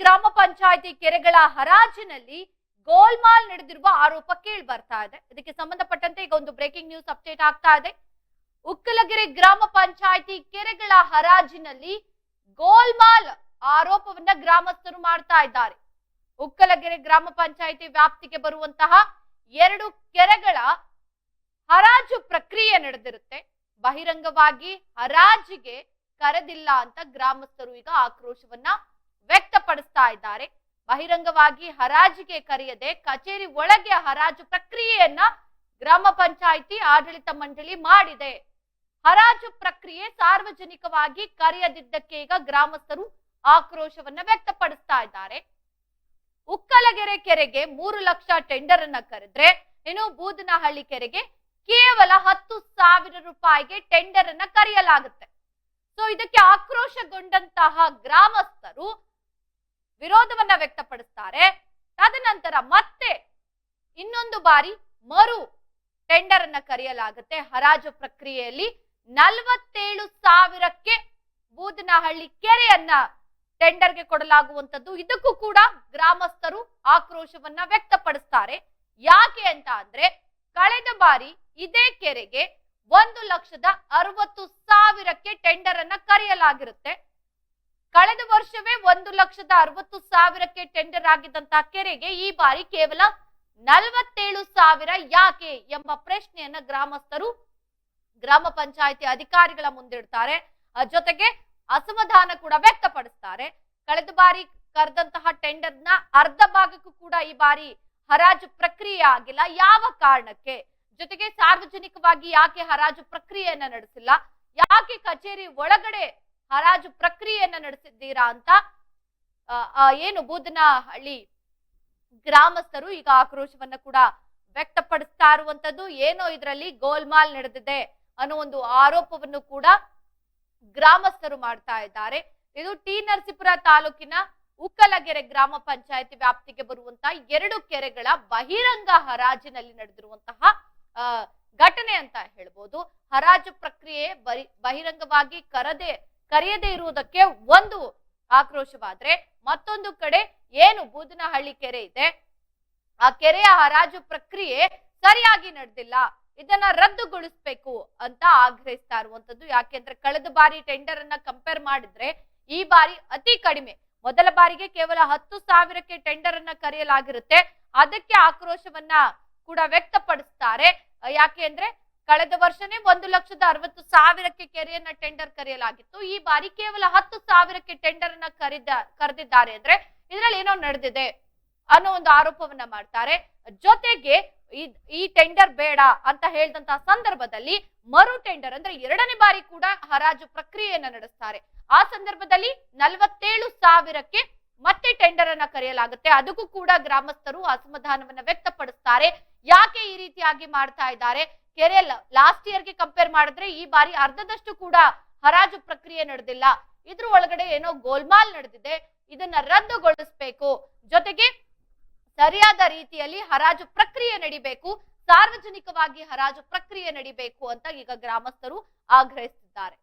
ಗ್ರಾಮ ಪಂಚಾಯತಿ ಕೆರೆಗಳ ಹರಾಜಿನಲ್ಲಿ ಗೋಲ್ಮಾಲ್ ನಡೆದಿರುವ ಆರೋಪ ಕೇಳಿ ಬರ್ತಾ ಇದೆ. ಇದಕ್ಕೆ ಸಂಬಂಧಪಟ್ಟಂತೆ ಈಗ ಒಂದು ಬ್ರೇಕಿಂಗ್ ನ್ಯೂಸ್ ಅಪ್ಡೇಟ್ ಆಗ್ತಾ ಇದೆ. ಉಕ್ಕಲಗೆರೆ ಗ್ರಾಮ ಪಂಚಾಯತಿ ಕೆರೆಗಳ ಹರಾಜಿನಲ್ಲಿ ಗೋಲ್ಮಾಲ್ ಆರೋಪವನ್ನ ಗ್ರಾಮಸ್ಥರು ಮಾಡ್ತಾ ಇದ್ದಾರೆ. ಉಕ್ಕಲಗೆರೆ ಗ್ರಾಮ ಪಂಚಾಯತಿ ವ್ಯಾಪ್ತಿಗೆ ಬರುವಂತಹ ಎರಡು ಕೆರೆಗಳ ಹರಾಜು ಪ್ರಕ್ರಿಯೆ ನಡೆದಿರುತ್ತೆ. ಬಹಿರಂಗವಾಗಿ ಹರಾಜಿಗೆ ಕರೆದಿಲ್ಲ ಅಂತ ಗ್ರಾಮಸ್ಥರು ಈಗ ಆಕ್ರೋಶವನ್ನ ವ್ಯಕ್ತಪಡಿಸ್ತಾ ಇದ್ದಾರೆ. ಬಹಿರಂಗವಾಗಿ ಹರಾಜಿಗೆ ಕರೆಯದೆ ಕಚೇರಿ ಒಳಗೆ ಹರಾಜು ಪ್ರಕ್ರಿಯೆಯನ್ನ ಗ್ರಾಮ ಪಂಚಾಯಿತಿ, ಆಡಳಿತ ಮಂಡಳಿ ಮಾಡಿದೆ. ಹರಾಜು ಪ್ರಕ್ರಿಯೆ ಸಾರ್ವಜನಿಕವಾಗಿ ಕರೆಯದಿದ್ದಕ್ಕೆ ಈಗ ಗ್ರಾಮಸ್ಥರು ಆಕ್ರೋಶವನ್ನ ವ್ಯಕ್ತಪಡಿಸ್ತಾ ಇದ್ದಾರೆ. ಉಕ್ಕಲಗೆರೆ ಕೆರೆಗೆ ಮೂರು ಲಕ್ಷ ಟೆಂಡರ್ ಅನ್ನ ಕರೆದ್ರೆ, ಇನ್ನು ಬೂದನಹಳ್ಳಿ ಕೆರೆಗೆ ಕೇವಲ ಹತ್ತು ಸಾವಿರ ರೂಪಾಯಿಗೆ ಟೆಂಡರ್ ಅನ್ನ ಕರೆಯಲಾಗುತ್ತೆ. ಸೊ ಇದಕ್ಕೆ ಆಕ್ರೋಶಗೊಂಡಂತಹ ಗ್ರಾಮಸ್ಥರು ವಿರೋಧವನ್ನ ವ್ಯಕ್ತಪಡಿಸ್ತಾರೆ. ತದನಂತರ ಮತ್ತೆ ಇನ್ನೊಂದು ಬಾರಿ ಮರು ಟೆಂಡರ್ ಅನ್ನ ಕರೆಯಲಾಗುತ್ತೆ. ಹರಾಜು ಪ್ರಕ್ರಿಯೆಯಲ್ಲಿ ನಲವತ್ತೇಳು ಸಾವಿರಕ್ಕೆ ಬೂದನಹಳ್ಳಿ ಕೆರೆಯನ್ನ ಟೆಂಡರ್ಗೆ ಕೊಡಲಾಗುವಂತದ್ದು ಇದಕ್ಕೂ ಕೂಡ ಗ್ರಾಮಸ್ಥರು ಆಕ್ರೋಶವನ್ನ ವ್ಯಕ್ತಪಡಿಸ್ತಾರೆ. ಯಾಕೆ ಅಂತ ಅಂದ್ರೆ ಕಳೆದ ಬಾರಿ ಇದೇ ಕೆರೆಗೆ ಒಂದು ಲಕ್ಷದ ಅರವತ್ತು ಸಾವಿರಕ್ಕೆ ಟೆಂಡರ್ ಅನ್ನ ಕರೆಯಲಾಗಿರುತ್ತೆ. ಕಳೆದ ವರ್ಷವೇ ಒಂದು ಲಕ್ಷದ ಅರವತ್ತು ಸಾವಿರಕ್ಕೆ ಟೆಂಡರ್ ಆಗಿದ್ದಂತಹ ಕೆರೆಗೆ ಈ ಬಾರಿ ಕೇವಲ ನಲವತ್ತೇಳು ಸಾವಿರ ಯಾಕೆ ಎಂಬ ಪ್ರಶ್ನೆಯನ್ನ ಗ್ರಾಮಸ್ಥರು, ಗ್ರಾಮ ಪಂಚಾಯಿತಿ ಅಧಿಕಾರಿಗಳ ಮುಂದಿಡ್ತಾರೆ ಜೊತೆಗೆ ಅಸಮಾಧಾನ ಕೂಡ ವ್ಯಕ್ತಪಡಿಸ್ತಾರೆ. ಕಳೆದ ಬಾರಿ ಕರೆದಂತಹ ಟೆಂಡರ್ನ ಅರ್ಧ ಭಾಗಕ್ಕೂ ಕೂಡ ಈ ಬಾರಿ ಹರಾಜು ಪ್ರಕ್ರಿಯೆ ಆಗಿಲ್ಲ. ಯಾವ ಕಾರಣಕ್ಕೆ? ಜೊತೆಗೆ ಸಾರ್ವಜನಿಕವಾಗಿ ಯಾಕೆ ಹರಾಜು ಪ್ರಕ್ರಿಯೆಯನ್ನ ನಡೆಸಿಲ್ಲ? ಯಾಕೆ ಕಚೇರಿ ಒಳಗಡೆ ಹರಾಜು ಪ್ರಕ್ರಿಯೆಯನ್ನ ನಡೆಸಿದ್ದೀರಾ ಅಂತ ಏನು ಬೂದನಹಳ್ಳಿ ಗ್ರಾಮಸ್ಥರು ಈಗ ಆಕ್ರೋಶವನ್ನ ಕೂಡ ವ್ಯಕ್ತಪಡಿಸ್ತಾ ಇರುವಂತದ್ದು, ಏನೋ ಇದರಲ್ಲಿ ಗೋಲ್ಮಾಲ್ ನಡೆದಿದೆ ಅನ್ನೋ ಒಂದು ಆರೋಪವನ್ನು ಕೂಡ ಗ್ರಾಮಸ್ಥರು ಮಾಡ್ತಾ ಇದ್ದಾರೆ. ಇದು ಟಿ ನರಸೀಪುರ ತಾಲೂಕಿನ ಉಕ್ಕಲಗೆರೆ ಗ್ರಾಮ ಪಂಚಾಯತಿ ವ್ಯಾಪ್ತಿಗೆ ಬರುವಂತಹ ಎರಡು ಕೆರೆಗಳ ಬಹಿರಂಗ ಹರಾಜಿನಲ್ಲಿ ನಡೆದಿರುವಂತಹ ಘಟನೆ ಅಂತ ಹೇಳ್ಬೋದು. ಹರಾಜು ಪ್ರಕ್ರಿಯೆ ಬಹಿರಂಗವಾಗಿ ಕರದೆ ಕರೆಯದೇ ಇರುವುದಕ್ಕೆ ಒಂದು ಆಕ್ರೋಶವಾದ್ರೆ ಮತ್ತೊಂದು ಕಡೆ ಏನು ಬೂದನಹಳ್ಳಿ ಕೆರೆ ಇದೆ? ಆ ಕೆರೆಯ ಹರಾಜು ಪ್ರಕ್ರಿಯೆ ಸರಿಯಾಗಿ ನಡೆದಿಲ್ಲ. ಇದನ್ನ ರದ್ದುಗೊಳಿಸ್ಬೇಕು ಅಂತ ಆಗ್ರಹಿಸ್ತಾ ಇರುವಂತದ್ದು ಯಾಕೆಂದ್ರೆ ಕಳೆದ ಬಾರಿ ಟೆಂಡರ್ ಅನ್ನ ಕಂಪೇರ್ ಮಾಡಿದ್ರೆ ಈ ಬಾರಿ ಅತಿ ಕಡಿಮೆ. ಮೊದಲ ಬಾರಿಗೆ ಕೇವಲ ಹತ್ತು ಸಾವಿರಕ್ಕೆ ಟೆಂಡರ್ ಅನ್ನ ಕರೆಯಲಾಗಿರುತ್ತೆ. ಅದಕ್ಕೆ ಆಕ್ರೋಶವನ್ನ ಕೂಡ ವ್ಯಕ್ತಪಡಿಸ್ತಾರೆ. ಯಾಕೆ ಅಂದ್ರೆ ಕಳೆದ ವರ್ಷನೇ ಒಂದು ಲಕ್ಷದ ಅರವತ್ತು ಸಾವಿರಕ್ಕೆ ಕೆರೆಯನ್ನ ಟೆಂಡರ್ ಕರೆಯಲಾಗಿತ್ತು. ಈ ಬಾರಿ ಕೇವಲ ಹತ್ತು ಸಾವಿರಕ್ಕೆ ಟೆಂಡರ್ ಅನ್ನ ಕರೆದ, ಕರೆದಿದ್ದಾರೆ ಅಂದ್ರೆ ಇದ್ರಲ್ಲಿ ಏನೋ ನಡೆದಿದೆ ಅನ್ನೋ ಒಂದು ಆರೋಪವನ್ನ ಮಾಡ್ತಾರೆ. ಜೊತೆಗೆ ಈ ಟೆಂಡರ್ ಬೇಡ ಅಂತ ಹೇಳಿದಂತ ಸಂದರ್ಭದಲ್ಲಿ ಮರು ಟೆಂಡರ್ ಅಂದ್ರೆ ಎರಡನೇ ಬಾರಿ ಕೂಡ ಹರಾಜು ಪ್ರಕ್ರಿಯೆಯನ್ನ ನಡೆಸ್ತಾರೆ. ಆ ಸಂದರ್ಭದಲ್ಲಿ ನಲವತ್ತೇಳು ಸಾವಿರಕ್ಕೆ ಮತ್ತೆ ಟೆಂಡರ್ ಅನ್ನ ಕರೆಯಲಾಗುತ್ತೆ. ಅದಕ್ಕೂ ಕೂಡ ಗ್ರಾಮಸ್ಥರು ಅಸಮಾಧಾನವನ್ನ ವ್ಯಕ್ತಪಡಿಸ್ತಾರೆ. ಯಾಕೆ ಈ ರೀತಿಯಾಗಿ ಮಾಡ್ತಾ ಇದ್ದಾರೆ? ಕೆರೆ ಲಾಸ್ಟ್ ಇಯರ್ಗೆ ಕಂಪೇರ್ ಮಾಡಿದ್ರೆ ಈ ಬಾರಿ ಅರ್ಧದಷ್ಟು ಕೂಡ ಹರಾಜು ಪ್ರಕ್ರಿಯೆ ನಡೆದಿಲ್ಲ. ಇದ್ರ ಒಳಗಡೆ ಏನೋ ಗೋಲ್ಮಾಲ್ ನಡೆದಿದೆ. ಇದನ್ನ ರದ್ದುಗೊಳಿಸಬೇಕು. ಜೊತೆಗೆ ಸರಿಯಾದ ರೀತಿಯಲ್ಲಿ ಹರಾಜು ಪ್ರಕ್ರಿಯೆ ನಡಿಬೇಕು. ಸಾರ್ವಜನಿಕವಾಗಿ ಹರಾಜು ಪ್ರಕ್ರಿಯೆ ನಡಿಬೇಕು ಅಂತ ಈಗ ಗ್ರಾಮಸ್ಥರು ಆಗ್ರಹಿಸಿದ್ದಾರೆ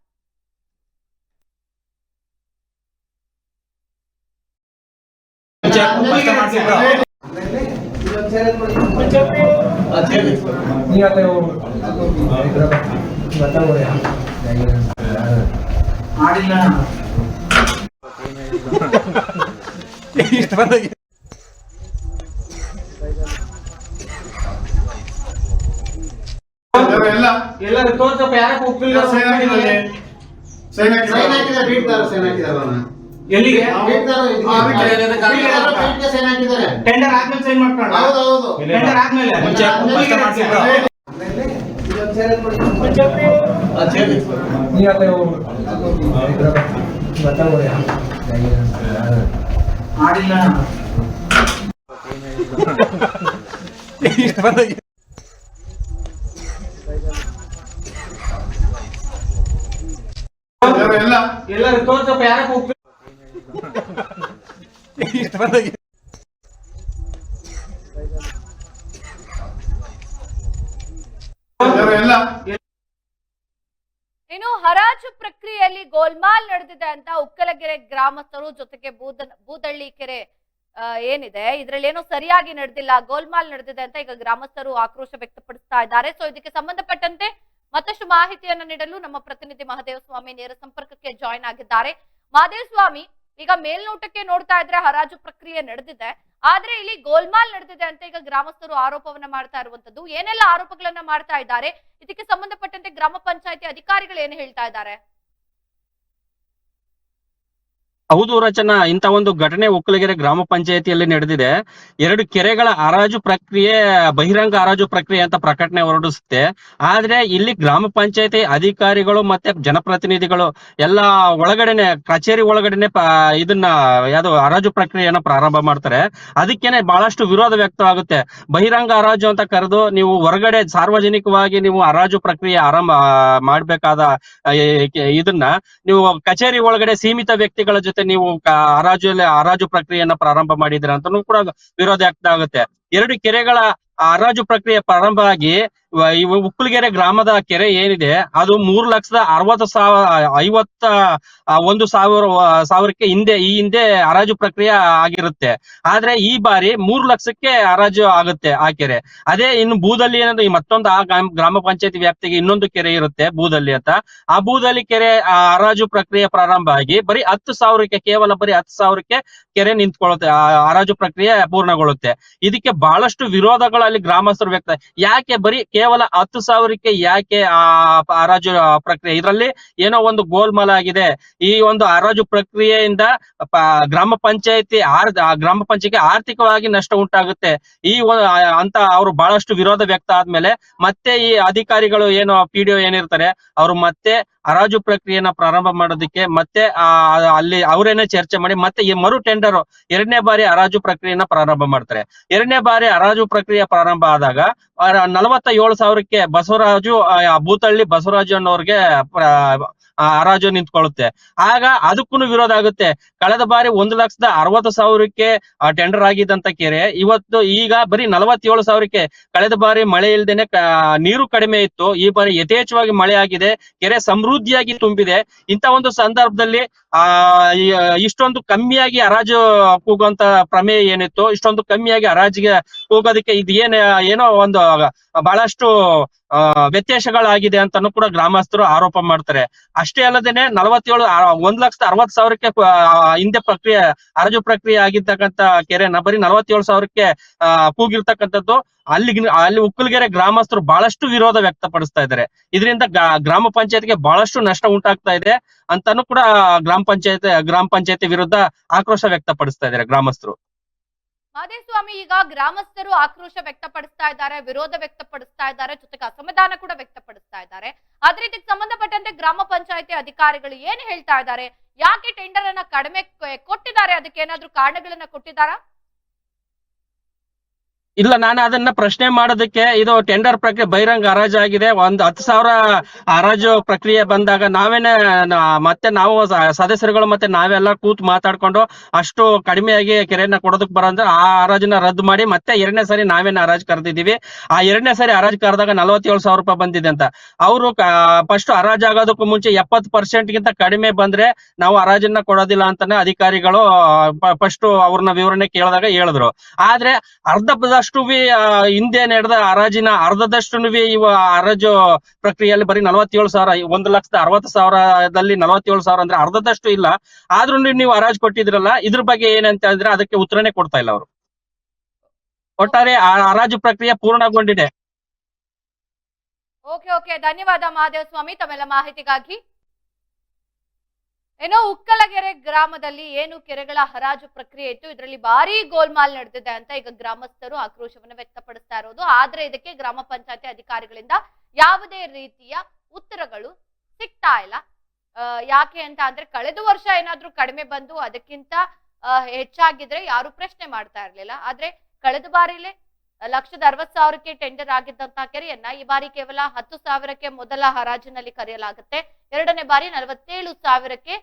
ಮಾಡಿಲ್ಲ ಎಲ್ಲ ಎಲ್ಲರೂ ತೋರ್ಸಪ್ಪ ಯಾರಪ್ಪ ಒಪ್ಪಿಲ್ಲ ಸೈನ್ ಹಾಕಿದ್ದಾರೆ ಸೈನ್ ಸೈನ್ ಹಾಕಿದ್ದಾರೆ ಹಾಕಿದ್ದಾರೆ ಬೀಟ್ದಾರ ಸೈನ್ ಹಾಕಿದಾರಲ್ಲ ಎಲ್ಲಿಗೆ ಬೀಟ್ದಾರ ಆ, ಅದಕ್ಕೆ- ಬೀಟ್ಗೆ ಸೈನ್ ಹಾಕಿದ್ದಾರೆ ಟೆಂಡರ್ ಆದ್ಮೇಲೆ ಸೈನ್ ಮಾಡ್ಕೊಂಡು ಹೌದು ಹೌದು. ಟೆಂಡರ್ ಆದ್ಮೇಲೆ ಮುಂಚೆ ಫಸ್ಟ್ ಮಾಡ್ಸಿದ್ರು. ಮಾಡಿಲ್ಲ. ಎಲ್ಲ ಎಲ್ಲರೂ ತೋರ್ಸಪ್ಪ ಯಾರಪ್ಪ ಒಪ್ಪಿಲ್ಲ ಎಲ್ಲ ಇನ್ನು ಹರಾಜು ಪ್ರಕ್ರಿಯೆಯಲ್ಲಿ ಗೋಲ್ಮಾಲ್ ನಡೆದಿದೆ ಅಂತ ಉಕ್ಕಲಗೆರೆ ಗ್ರಾಮಸ್ಥರು ಜೊತೆಗೆ ಬೂದ ಬೂದಳ್ಳಿ ಕೆರೆ ಏನಿದೆ? ಇದ್ರಲ್ಲಿ ಏನೋ ಸರಿಯಾಗಿ ನಡೆದಿಲ್ಲ. ಗೋಲ್ಮಾಲ್ ನಡೆದಿದೆ ಅಂತ ಈಗ ಗ್ರಾಮಸ್ಥರು ಆಕ್ರೋಶ ವ್ಯಕ್ತಪಡಿಸ್ತಾ ಇದ್ದಾರೆ. ಸೊ ಇದಕ್ಕೆ ಸಂಬಂಧಪಟ್ಟಂತೆ ಮತ್ತಷ್ಟು ಮಾಹಿತಿಯನ್ನು ನೀಡಲು ನಮ್ಮ ಪ್ರತಿನಿಧಿ ಮಹದೇವ ಸ್ವಾಮಿ ನೇರ ಸಂಪರ್ಕಕ್ಕೆ ಜಾಯಿನ್ ಆಗಿದ್ದಾರೆ. ಮಹದೇವ ಸ್ವಾಮಿ ಈಗ ಮೇಲ್ನೋಟಕ್ಕೆ ನೋಡ್ತಾ ಇದ್ರೆ ಹರಾಜು ಪ್ರಕ್ರಿಯೆ ನಡೆದಿದೆ. ಆದ್ರೆ ಇಲ್ಲಿ ಗೋಲ್ಮಾಲ್ ನಡೆದಿದೆ ಅಂತ ಈಗ ಗ್ರಾಮಸ್ಥರು ಆರೋಪವನ್ನ ಮಾಡ್ತಾ ಇರುವಂತದ್ದು. ಏನೆಲ್ಲ ಆರೋಪಗಳನ್ನ ಮಾಡ್ತಾ ಇದ್ದಾರೆ? ಇದಕ್ಕೆ ಸಂಬಂಧಪಟ್ಟಂತೆ ಗ್ರಾಮ ಪಂಚಾಯತಿ ಅಧಿಕಾರಿಗಳು ಏನು ಹೇಳ್ತಾ ಇದ್ದಾರೆ? ಹೌದು ರಚನಾ ಇಂತ ಒಂದು ಘಟನೆ ಒಕ್ಕಲಗೆರೆ ಗ್ರಾಮ ಪಂಚಾಯತಿಯಲ್ಲಿ ನಡೆದಿದೆ. ಎರಡು ಕೆರೆಗಳ ಹರಾಜು ಪ್ರಕ್ರಿಯೆ, ಬಹಿರಂಗ ಹರಾಜು ಪ್ರಕ್ರಿಯೆ ಅಂತ ಪ್ರಕಟಣೆ ಹೊರಡಿಸುತ್ತೆ. ಆದ್ರೆ ಇಲ್ಲಿ ಗ್ರಾಮ ಪಂಚಾಯತಿ ಅಧಿಕಾರಿಗಳು ಮತ್ತೆ ಜನಪ್ರತಿನಿಧಿಗಳು ಎಲ್ಲ ಒಳಗಡೆನೆ, ಕಚೇರಿ ಒಳಗಡೆನೆ ಇದನ್ನ ಯಾವ್ದು ಹರಾಜು ಪ್ರಕ್ರಿಯೆಯನ್ನ ಪ್ರಾರಂಭ ಮಾಡ್ತಾರೆ. ಅದಕ್ಕೇನೆ ಬಹಳಷ್ಟು ವಿರೋಧ ವ್ಯಕ್ತವಾಗುತ್ತೆ. ಬಹಿರಂಗ ಹರಾಜು ಅಂತ ಕರೆದು ನೀವು ಹೊರಗಡೆ ಸಾರ್ವಜನಿಕವಾಗಿ ನೀವು ಹರಾಜು ಪ್ರಕ್ರಿಯೆ ಆರಂಭ ಮಾಡ್ಬೇಕಾದ ಇದನ್ನ ನೀವು ಕಚೇರಿ ಒಳಗಡೆ ಸೀಮಿತ ವ್ಯಕ್ತಿಗಳ ಜೊತೆ ನೀವು ಕ- ಹರಾಜು ಹರಾಜು ಪ್ರಕ್ರಿಯೆಯನ್ನ ಪ್ರಾರಂಭ ಮಾಡಿದ್ರ ಅಂತಾನೂ ಕೂಡ ವಿರೋಧ ಆಗುತ್ತೆ ಎರಡು ಕೆರೆಗಳ ಹರಾಜು ಪ್ರಕ್ರಿಯೆ ಪ್ರಾರಂಭ ಆಗಿ ಉಕ್ಕಲಗೆರೆ ಗ್ರಾಮದ ಕೆರೆ ಏನಿದೆ, ಅದು ಮೂರು ಲಕ್ಷದ ಅರವತ್ತು ಸಾವಿರ, ಐವತ್ತ ಒಂದು ಸಾವಿರ ಸಾವಿರಕ್ಕೆ ಹಿಂದೆ, ಈ ಹಿಂದೆ ಹರಾಜು ಪ್ರಕ್ರಿಯೆ ಆಗಿರುತ್ತೆ. ಆದ್ರೆ ಈ ಬಾರಿ ಮೂರು ಲಕ್ಷಕ್ಕೆ ಹರಾಜು ಆಗುತ್ತೆ ಆ ಕೆರೆ. ಅದೇ ಇನ್ನು ಬೂದಲ್ಲಿ ಏನಂದ್ರೆ ಮತ್ತೊಂದು ಆ ಗ್ರಾಮ- ಪಂಚಾಯತಿ ವ್ಯಾಪ್ತಿಗೆ ಇನ್ನೊಂದು ಕೆರೆ ಇರುತ್ತೆ ಬೂದಲ್ಲಿ ಅಂತ. ಆ ಬೂದಲ್ಲಿ ಕೆರೆ ಹರಾಜು ಪ್ರಕ್ರಿಯೆ ಪ್ರಾರಂಭ ಆಗಿ, ಬರೀ ಹತ್ತು ಸಾವಿರಕ್ಕೆ, ಕೇವಲ ಬರೀ ಹತ್ತು ಸಾವಿರಕ್ಕೆ ಕೆರೆ ನಿಂತ್ಕೊಳ್ಳುತ್ತೆ ಹರಾಜು ಪ್ರಕ್ರಿಯೆ ಪೂರ್ಣಗೊಳ್ಳುತ್ತೆ. ಇದಕ್ಕೆ ಬಹಳಷ್ಟು ವಿರೋಧಗಳು ಅಲ್ಲಿ ಗ್ರಾಮಸ್ಥರು ವ್ಯಕ್ತ ಯಾಕೆ ಬರೀ ಕೇವಲ ಹತ್ತು ಸಾವಿರಕ್ಕೆ ಯಾಕೆ ಆ ಹರಾಜು ಪ್ರಕ್ರಿಯೆ? ಇದರಲ್ಲಿ ಏನೋ ಒಂದು ಗೋಲ್ಮಾಲ್ ಆಗಿದೆ. ಈ ಒಂದು ಹರಾಜು ಪ್ರಕ್ರಿಯೆಯಿಂದ ಗ್ರಾಮ ಪಂಚಾಯತಿ ಆರ್ ಗ್ರಾಮ ಪಂಚಾಯತಿ ಆರ್ಥಿಕವಾಗಿ ನಷ್ಟ ಉಂಟಾಗುತ್ತೆ. ಈ ಅಂತ ಅವರು ಬಹಳಷ್ಟು ವಿರೋಧ ವ್ಯಕ್ತ ಆದ್ಮೇಲೆ ಮತ್ತೆ ಈ ಅಧಿಕಾರಿಗಳು ಏನು, ಪಿ ಡಿ ಏನಿರ್ತಾರೆ, ಅವರು ಮತ್ತೆ ಹರಾಜು ಪ್ರಕ್ರಿಯೆನ ಪ್ರಾರಂಭ ಮಾಡೋದಕ್ಕೆ ಮತ್ತೆ, ಆ, ಅಲ್ಲಿ ಅವರೇನೆ ಚರ್ಚೆ ಮಾಡಿ ಮತ್ತೆ ಈ ಮರು ಟೆಂಡರ್ ಎರಡನೇ ಬಾರಿ ಹರಾಜು ಪ್ರಕ್ರಿಯೆನ ಪ್ರಾರಂಭ ಮಾಡ್ತಾರೆ. ಎರಡನೇ ಬಾರಿ ಹರಾಜು ಪ್ರಕ್ರಿಯೆ ಪ್ರಾರಂಭ ಆದಾಗ ನಲವತ್ತ ಏಳು ಸಾವಿರಕ್ಕೆ ಬಸವರಾಜು ಬೂತಳ್ಳಿ ಬಸವರಾಜು ಅನ್ನೋರ್ಗೆ ಆ, ಹರಾಜು ನಿಂತ್ಕೊಳ್ಳುತ್ತೆ. ಆಗ ಅದಕ್ಕೂ ವಿರೋಧ ಆಗುತ್ತೆ. ಕಳೆದ ಬಾರಿ ಒಂದು ಲಕ್ಷದ ಅರವತ್ತು ಸಾವಿರಕ್ಕೆ ಟೆಂಡರ್ ಆಗಿದ್ದಂತ ಕೆರೆ ಇವತ್ತು ಈಗ ಬರೀ ನಲವತ್ತೇಳು ಸಾವಿರಕ್ಕೆ ಕಳೆದ ಬಾರಿ ಮಳೆ ಇಲ್ದೇನೆ ನೀರು ಕಡಿಮೆ ಇತ್ತು. ಈ ಬಾರಿ ಯಥೇಚ್ಛವಾಗಿ ಮಳೆ ಆಗಿದೆ. ಕೆರೆ ಸಮೃದ್ಧಿಯಾಗಿ ತುಂಬಿದೆ. ಇಂತ ಒಂದು ಸಂದರ್ಭದಲ್ಲಿ ಆ ಇಷ್ಟೊಂದು ಕಮ್ಮಿಯಾಗಿ ಹರಾಜು ಕೂಗುವಂತ ಪ್ರಮೇಯ ಏನಿತ್ತು? ಇಷ್ಟೊಂದು ಕಮ್ಮಿಯಾಗಿ ಹರಾಜಿಗೆ ಕೂಗೋದಕ್ಕೆ ಇದು ಏನ್ ಏನೋ ಒಂದು ಬಹಳಷ್ಟು ವ್ಯತ್ಯಾಸಗಳಾಗಿದೆ ಅಂತಾನು ಕೂಡ ಗ್ರಾಮಸ್ಥರು ಆರೋಪ ಮಾಡ್ತಾರೆ. ಅಷ್ಟೇ ಅಲ್ಲದೇನೆ ನಲವತ್ತೇಳು ಒಂದ್ ಲಕ್ಷದ ಅರವತ್ ಸಾವಿರಕ್ಕೆ ಹಿಂದೆ ಪ್ರಕ್ರಿಯೆ ಅರಜು ಪ್ರಕ್ರಿಯೆ ಆಗಿರ್ತಕ್ಕಂತ ಕೆರೆನ ಬರೀ ನಲವತ್ತೇಳು ಸಾವಿರಕ್ಕೆ ಕೂಗಿರ್ತಕ್ಕಂಥದ್ದು. ಅಲ್ಲಿ ಅಲ್ಲಿ ಉಕ್ಕಲಗೆರೆ ಗ್ರಾಮಸ್ಥರು ಬಹಳಷ್ಟು ವಿರೋಧ ವ್ಯಕ್ತಪಡಿಸ್ತಾ ಇದ್ದಾರೆ. ಇದರಿಂದ ಗ್ರಾಮ ಪಂಚಾಯತ್ಗೆ ಬಹಳಷ್ಟು ನಷ್ಟ ಉಂಟಾಗ್ತಾ ಇದೆ ಅಂತಾನು ಕೂಡ ಗ್ರಾಮ ಪಂಚಾಯತ್, ಗ್ರಾಮ ಪಂಚಾಯತಿ ವಿರುದ್ಧ ಆಕ್ರೋಶ ವ್ಯಕ್ತಪಡಿಸ್ತಾ ಇದ್ದಾರೆ ಗ್ರಾಮಸ್ಥರು. ಸ್ವಾಮಿ ಈಗ ಗ್ರಾಮಸ್ಥರು ಆಕ್ರೋಶ ವ್ಯಕ್ತಪಡಿಸ್ತಾ ಇದ್ದಾರೆ, ವಿರೋಧ ವ್ಯಕ್ತಪಡಿಸ್ತಾ ಇದ್ದಾರೆ, ಜೊತೆಗೆ ಅಸಮಾಧಾನ ಕೂಡ ವ್ಯಕ್ತಪಡಿಸ್ತಾ ಇದ್ದಾರೆ. ಆದ್ರೆ ಇದಕ್ಕೆ ಸಂಬಂಧಪಟ್ಟಂತೆ ಗ್ರಾಮ ಪಂಚಾಯತಿ ಅಧಿಕಾರಿಗಳು ಏನ್ ಹೇಳ್ತಾ ಇದ್ದಾರೆ? ಯಾಕೆ ಟೆಂಡರ್ ಅನ್ನ ಕಡಿಮೆ ಕೊಟ್ಟಿದ್ದಾರೆ? ಅದಕ್ಕೆ ಏನಾದ್ರೂ ಕಾರಣಗಳನ್ನ ಕೊಟ್ಟಿದ್ದಾರಾ? ಇಲ್ಲ, ನಾನು ಅದನ್ನ ಪ್ರಶ್ನೆ ಮಾಡೋದಕ್ಕೆ ಇದು ಟೆಂಡರ್ ಪ್ರಕ್ರಿಯೆ ಬಹಿರಂಗ ಹರಾಜು ಆಗಿದೆ. ಒಂದ್ ಹತ್ತು ಸಾವಿರ ಹರಾಜು ಪ್ರಕ್ರಿಯೆ ಬಂದಾಗ ನಾವೇನೆ ಮತ್ತೆ ನಾವು ಸದಸ್ಯರುಗಳು ಮತ್ತೆ ನಾವೆಲ್ಲ ಕೂತ್ ಮಾತಾಡ್ಕೊಂಡು ಅಷ್ಟು ಕಡಿಮೆಯಾಗಿ ಕೆರೆಯನ್ನ ಕೊಡೋದಕ್ ಬರೋದ್ರೆ ಆ ಹರಾಜನ್ನ ರದ್ದು ಮಾಡಿ ಮತ್ತೆ ಎರಡನೇ ಸಾರಿ ನಾವೇನ ಹರಾಜು ಕರೆದಿದ್ದೀವಿ. ಆ ಎರಡನೇ ಸಾರಿ ಹರಾಜು ಕರೆದಾಗ ನಲವತ್ತೇಳು ಸಾವಿರ ರೂಪಾಯಿ ಬಂದಿದೆ ಅಂತ. ಅವರು ಫಸ್ಟ್ ಹರಾಜು ಆಗೋದಕ್ಕೂ ಮುಂಚೆ ಎಪ್ಪತ್ತು ಪರ್ಸೆಂಟ್ ಗಿಂತ ಕಡಿಮೆ ಬಂದ್ರೆ ನಾವು ಹರಾಜನ್ನ ಕೊಡೋದಿಲ್ಲ ಅಂತಾನೆ ಅಧಿಕಾರಿಗಳು ಫಸ್ಟ್ ಅವ್ರನ್ನ ವಿವರಣೆ ಕೇಳಿದಾಗ ಹೇಳಿದ್ರು. ಆದ್ರೆ ಅರ್ಧದಷ್ಟು ಹಿಂದೆ ನಡೆದ ಹರಾಜಿನ ಅರ್ಧದಷ್ಟು ಇವ ಹರಾಜು ಪ್ರಕ್ರಿಯೆಯಲ್ಲಿ ಬರೀ ನಲವತ್ತೇಳು ಸಾವಿರ ಒಂದು ಲಕ್ಷದ ಅರವತ್ತು ಸಾವಿರದಲ್ಲಿ ನಲವತ್ತೇಳು ಸಾವಿರ ಅಂದ್ರೆ ಅರ್ಧದಷ್ಟು ಇಲ್ಲ. ಆದ್ರೂ ನೀವು ಹರಾಜು ಕೊಟ್ಟಿದ್ರಲ್ಲ, ಇದ್ರ ಬಗ್ಗೆ ಏನಂತ ಹೇಳಿದ್ರೆ ಅದಕ್ಕೆ ಉತ್ತರನೇ ಕೊಡ್ತಾ ಇಲ್ಲ ಅವರು. ಒಟ್ಟಾರೆ ಹರಾಜು ಪ್ರಕ್ರಿಯೆ ಪೂರ್ಣಗೊಂಡಿದೆ. Okay okay. ಧನ್ಯವಾದ ಮಹಾದೇವ ಸ್ವಾಮಿ, ತಮ್ಮೆಲ್ಲ ಮಾಹಿತಿಗಾಗಿ. ಏನೋ ಉಕ್ಕಲಗೆರೆ ಗ್ರಾಮದಲ್ಲಿ ಏನು ಕೆರೆಗಳ ಹರಾಜು ಪ್ರಕ್ರಿಯೆ ಇತ್ತು. ಇದರಲ್ಲಿ ಭಾರಿ ಗೋಲ್ಮಾಲ್ ನಡೆದಿದೆ ಅಂತ ಈಗ ಗ್ರಾಮಸ್ಥರು ಆಕ್ರೋಶವನ್ನು ವ್ಯಕ್ತಪಡಿಸ್ತಾ ಇರೋದು. ಆದ್ರೆ ಇದಕ್ಕೆ ಗ್ರಾಮ ಪಂಚಾಯತಿ ಅಧಿಕಾರಿಗಳಿಂದ ಯಾವುದೇ ರೀತಿಯ ಉತ್ತರಗಳು ಸಿಗ್ತಾ ಇಲ್ಲ. ಯಾಕೆ ಅಂತ ಅಂದ್ರೆ ಕಳೆದ ವರ್ಷ ಏನಾದ್ರೂ ಕಡಿಮೆ ಬಂದು ಅದಕ್ಕಿಂತ ಹೆಚ್ಚಾಗಿದ್ರೆ ಯಾರು ಪ್ರಶ್ನೆ ಮಾಡ್ತಾ ಇರಲಿಲ್ಲ. ಆದ್ರೆ ಕಳೆದ ಬಾರಿಲೇ ಲಕ್ಷದ ಅರವತ್ ಸಾವಿರಕ್ಕೆ ಟೆಂಡರ್ ಆಗಿದ್ದಂತಹ ಕೆರೆಯನ್ನ ಈ ಬಾರಿ ಕೇವಲ ಹತ್ತು ಸಾವಿರಕ್ಕೆ ಮೊದಲ ಹರಾಜಿನಲ್ಲಿ ಕರೆಯಲಾಗುತ್ತೆ. ಎರಡನೇ ಬಾರಿ ನಲವತ್ತೇಳು ಸಾವಿರಕ್ಕೆ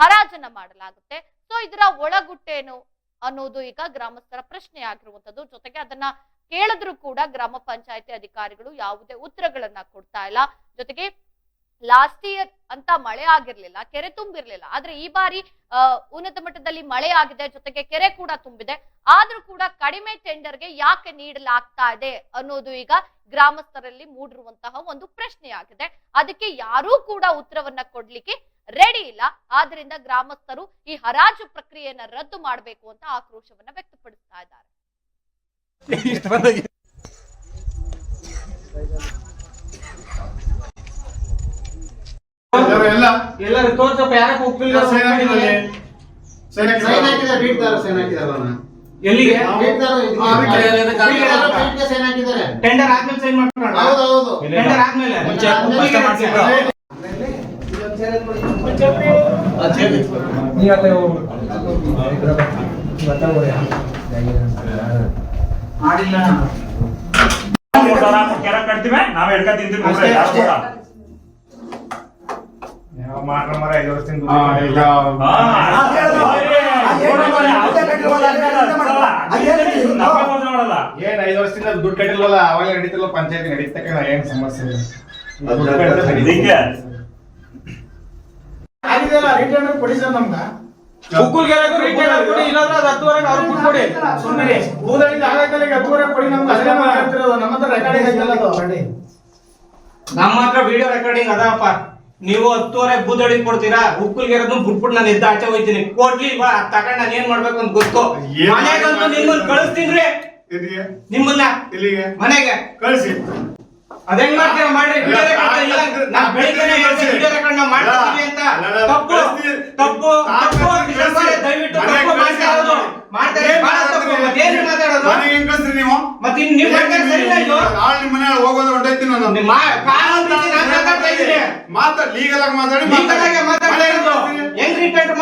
ಹರಾಜನ್ನ ಮಾಡಲಾಗುತ್ತೆ. ಸೊ ಇದರ ಒಳಗುಟ್ಟೇನು ಅನ್ನೋದು ಈಗ ಗ್ರಾಮಸ್ಥರ ಪ್ರಶ್ನೆ ಆಗಿರುವಂತದ್ದು ಜೊತೆಗೆ ಅದನ್ನ ಕೇಳಿದ್ರು ಕೂಡ ಗ್ರಾಮ ಪಂಚಾಯತಿ ಅಧಿಕಾರಿಗಳು ಯಾವುದೇ ಉತ್ತರಗಳನ್ನ ಕೊಡ್ತಾ ಇಲ್ಲ. ಜೊತೆಗೆ ಲಾಸ್ಟ್ ಇಯರ್ ಅಂತ ಮಳೆ ಆಗಿರ್ಲಿಲ್ಲ, ಕೆರೆ ತುಂಬಿರ್ಲಿಲ್ಲ. ಆದ್ರೆ ಈ ಬಾರಿ ಉನ್ನತ ಮಟ್ಟದಲ್ಲಿ ಮಳೆ ಆಗಿದೆ, ಜೊತೆಗೆ ಕೆರೆ ಕೂಡ ತುಂಬಿದೆ. ಆದ್ರೂ ಕೂಡ ಕಡಿಮೆ ಟೆಂಡರ್ಗೆ ಯಾಕೆ ನೀಡಲಾಗ್ತಾ ಇದೆ ಅನ್ನೋದು ಈಗ ಗ್ರಾಮಸ್ಥರಲ್ಲಿ ಮೂಡಿರುವಂತಹ ಒಂದು ಪ್ರಶ್ನೆಯಾಗಿದೆ. ಅದಕ್ಕೆ ಯಾರೂ ಕೂಡ ಉತ್ತರವನ್ನ ಕೊಡ್ಲಿಕ್ಕೆ ರೆಡಿ ಇಲ್ಲ. ಆದ್ರಿಂದ ಗ್ರಾಮಸ್ಥರು ಈ ಹರಾಜು ಪ್ರಕ್ರಿಯೆಯನ್ನ ರದ್ದು ಮಾಡಬೇಕು ಅಂತ ಆಕ್ರೋಶವನ್ನ ವ್ಯಕ್ತಪಡಿಸ್ತಾ ಇದ್ದಾರೆ. ಎಲ್ಲ ಎಲ್ಲರೂ ತೋರ್ಸಪ್ಪ ಯಾರಪ್ಪ ಒಪ್ಪಿಲ್ಲ ಸೈನ್ ಹಾಕಿದ್ದಾರೆ. ಸೈನ್ ಸೈನ್ ಹಾಕಿದ್ದಾರೆ. ಹಾಕಿದ್ದಾರೆ ಬೀಟ್ದಾರ ಸೈನ್ ಹಾಕಿದಾರಲ್ಲ ಎಲ್ಲಿಗೆ? ಟೆಂಡರ್ ಆದ್ಮೇಲೆ ಸೈನ್ ಮಾಡ್ತಾರೆ ಹೌದು ಹೌದು. ಟೆಂಡರ್ ಆದ್ಮೇಲೆ ಮುಂಚೆ ಒಪ್ಪಿಗೆ ಮಾಡ್ಸಿದ್ರು. ಇರುತ್ತೆ. ನಾವ್ ಮರ ಐದು ವರ್ಷದಿಂದ. ಏನ್ ಐದು ವರ್ಷದಿಂದ ದುಡ್ಡು ಕಟ್ಟಿಲ್ವಲ್ಲ ಅವಾಗ ನಡೀತಿಲ್ಲ ಪಂಚಾಯತ್ ನಡೀತಕ್ಕ ಏನ್ ಸಮಸ್ಯೆ ಇಲ್ಲ ದುಡ್ಡು ಕಟ್ಟಿದ್ರೆ ನಡೀತದೆ. ಹಿಂಗೆ ಆಗಿದೆಯಲ್ಲ ರಿಟರ್ನ್ ಕೊಡಿ ಸರ್ ನಮ್ಗ. ಕೊಡಿ ಇಲ್ಲಾಂದ್ರೆ ಅದು ಹತ್ತುವರೆಗೆ ಅವ್ರು ಕೊಟ್ಬಿಡಿ ಸುಮ್ಮನೆ ಆಗೈತಲ್ಲ ಈಗ ಕೊಡಿ ನಮ್ಗೆ ನಮ್ಮ ಹತ್ರ ರೆಕಾರ್ಡಿಂಗ್ ಅದು ನಮ್ಮ ಹತ್ರ ವಿಡಿಯೋ ರೆಕಾರ್ಡಿಂಗ್ ಅದಪ್ಪ ನೀವು ಹತ್ತುವರೆ ಬೂದಡಿ ಕೊಡ್ತೀರಾ? ಉಕ್ಕುಲ್ಗೆರೆದು ಬಿಟ್ಬಿಟ್ಟು ನಾನು ಎದ್ದು ಆಚೆ ಹೋಯ್ತೀನಿ ಕೊಡ್ಲಿ ಬಾ ತಗೊಂಡ್ ನಾನು ಏನ್ ಮಾಡ್ಬೇಕು ಅಂತ ಗೊತ್ತು. ಮನೆಗಂತೂ ನಿಮ್ಮನ್ನ ಕಳಿಸ್ತೀನಿ ನಿಮ್ಮನ್ನ. ಇಲ್ಲಿಗೆ ಮನೆಗೆ. ಕಳಿಸಿ. ಅದೇನ್ ಮಾಡ್ತೀರಾ? ಮಾಡ್ರಿ. ವಿಡಿಯೋ ರೆಕಾರ್ಡ್ ಇಲ್ಲ ನಾ ಬೆಳಿಗ್ಗೆನೆ ಹೇಳ್ತೀನಿ. ವಿಡಿಯೋ ರೆಕಾರ್ಡ್ ನಾ ಮಾಡ್ತೀವಿ ಅಂತ. ತಪ್ಪು. ತಪ್ಪು ತಪ್ಪು. ದಯವಿಟ್ಟು ತಪ್ಪು ಬಹಳ ತಪ್ಪು. ಮತ್ತೇನು ಮಾತಾಡೋದು? ಮನೆಗೆ ಹೆಂಗ್ ಕಳ್ಸ್ತೀರಿ ನೀವು? ಮತ್ತೆ ಇನ್ ನೀವು ಮಾಡ್ತಾರೆ ಸರಿ ಇಲ್ಲ ಇದು ನಾಳೆ ನಿಮ್ಮ ಮನೆ ಹೋಗೋದು ಹೊಂಟೈತಿ ನಾನು. ನಿಮ್ಮ ಮಾತಾಡ್ತಾ ಇದ್ದೀನಿ. ಮಾತಾಡ್ ಲೀಗಲ್ ಆಗಿ ಮಾತಾಡಿ ಲೀಗಲ್ ಆಗಿ ಹೆಂಗ್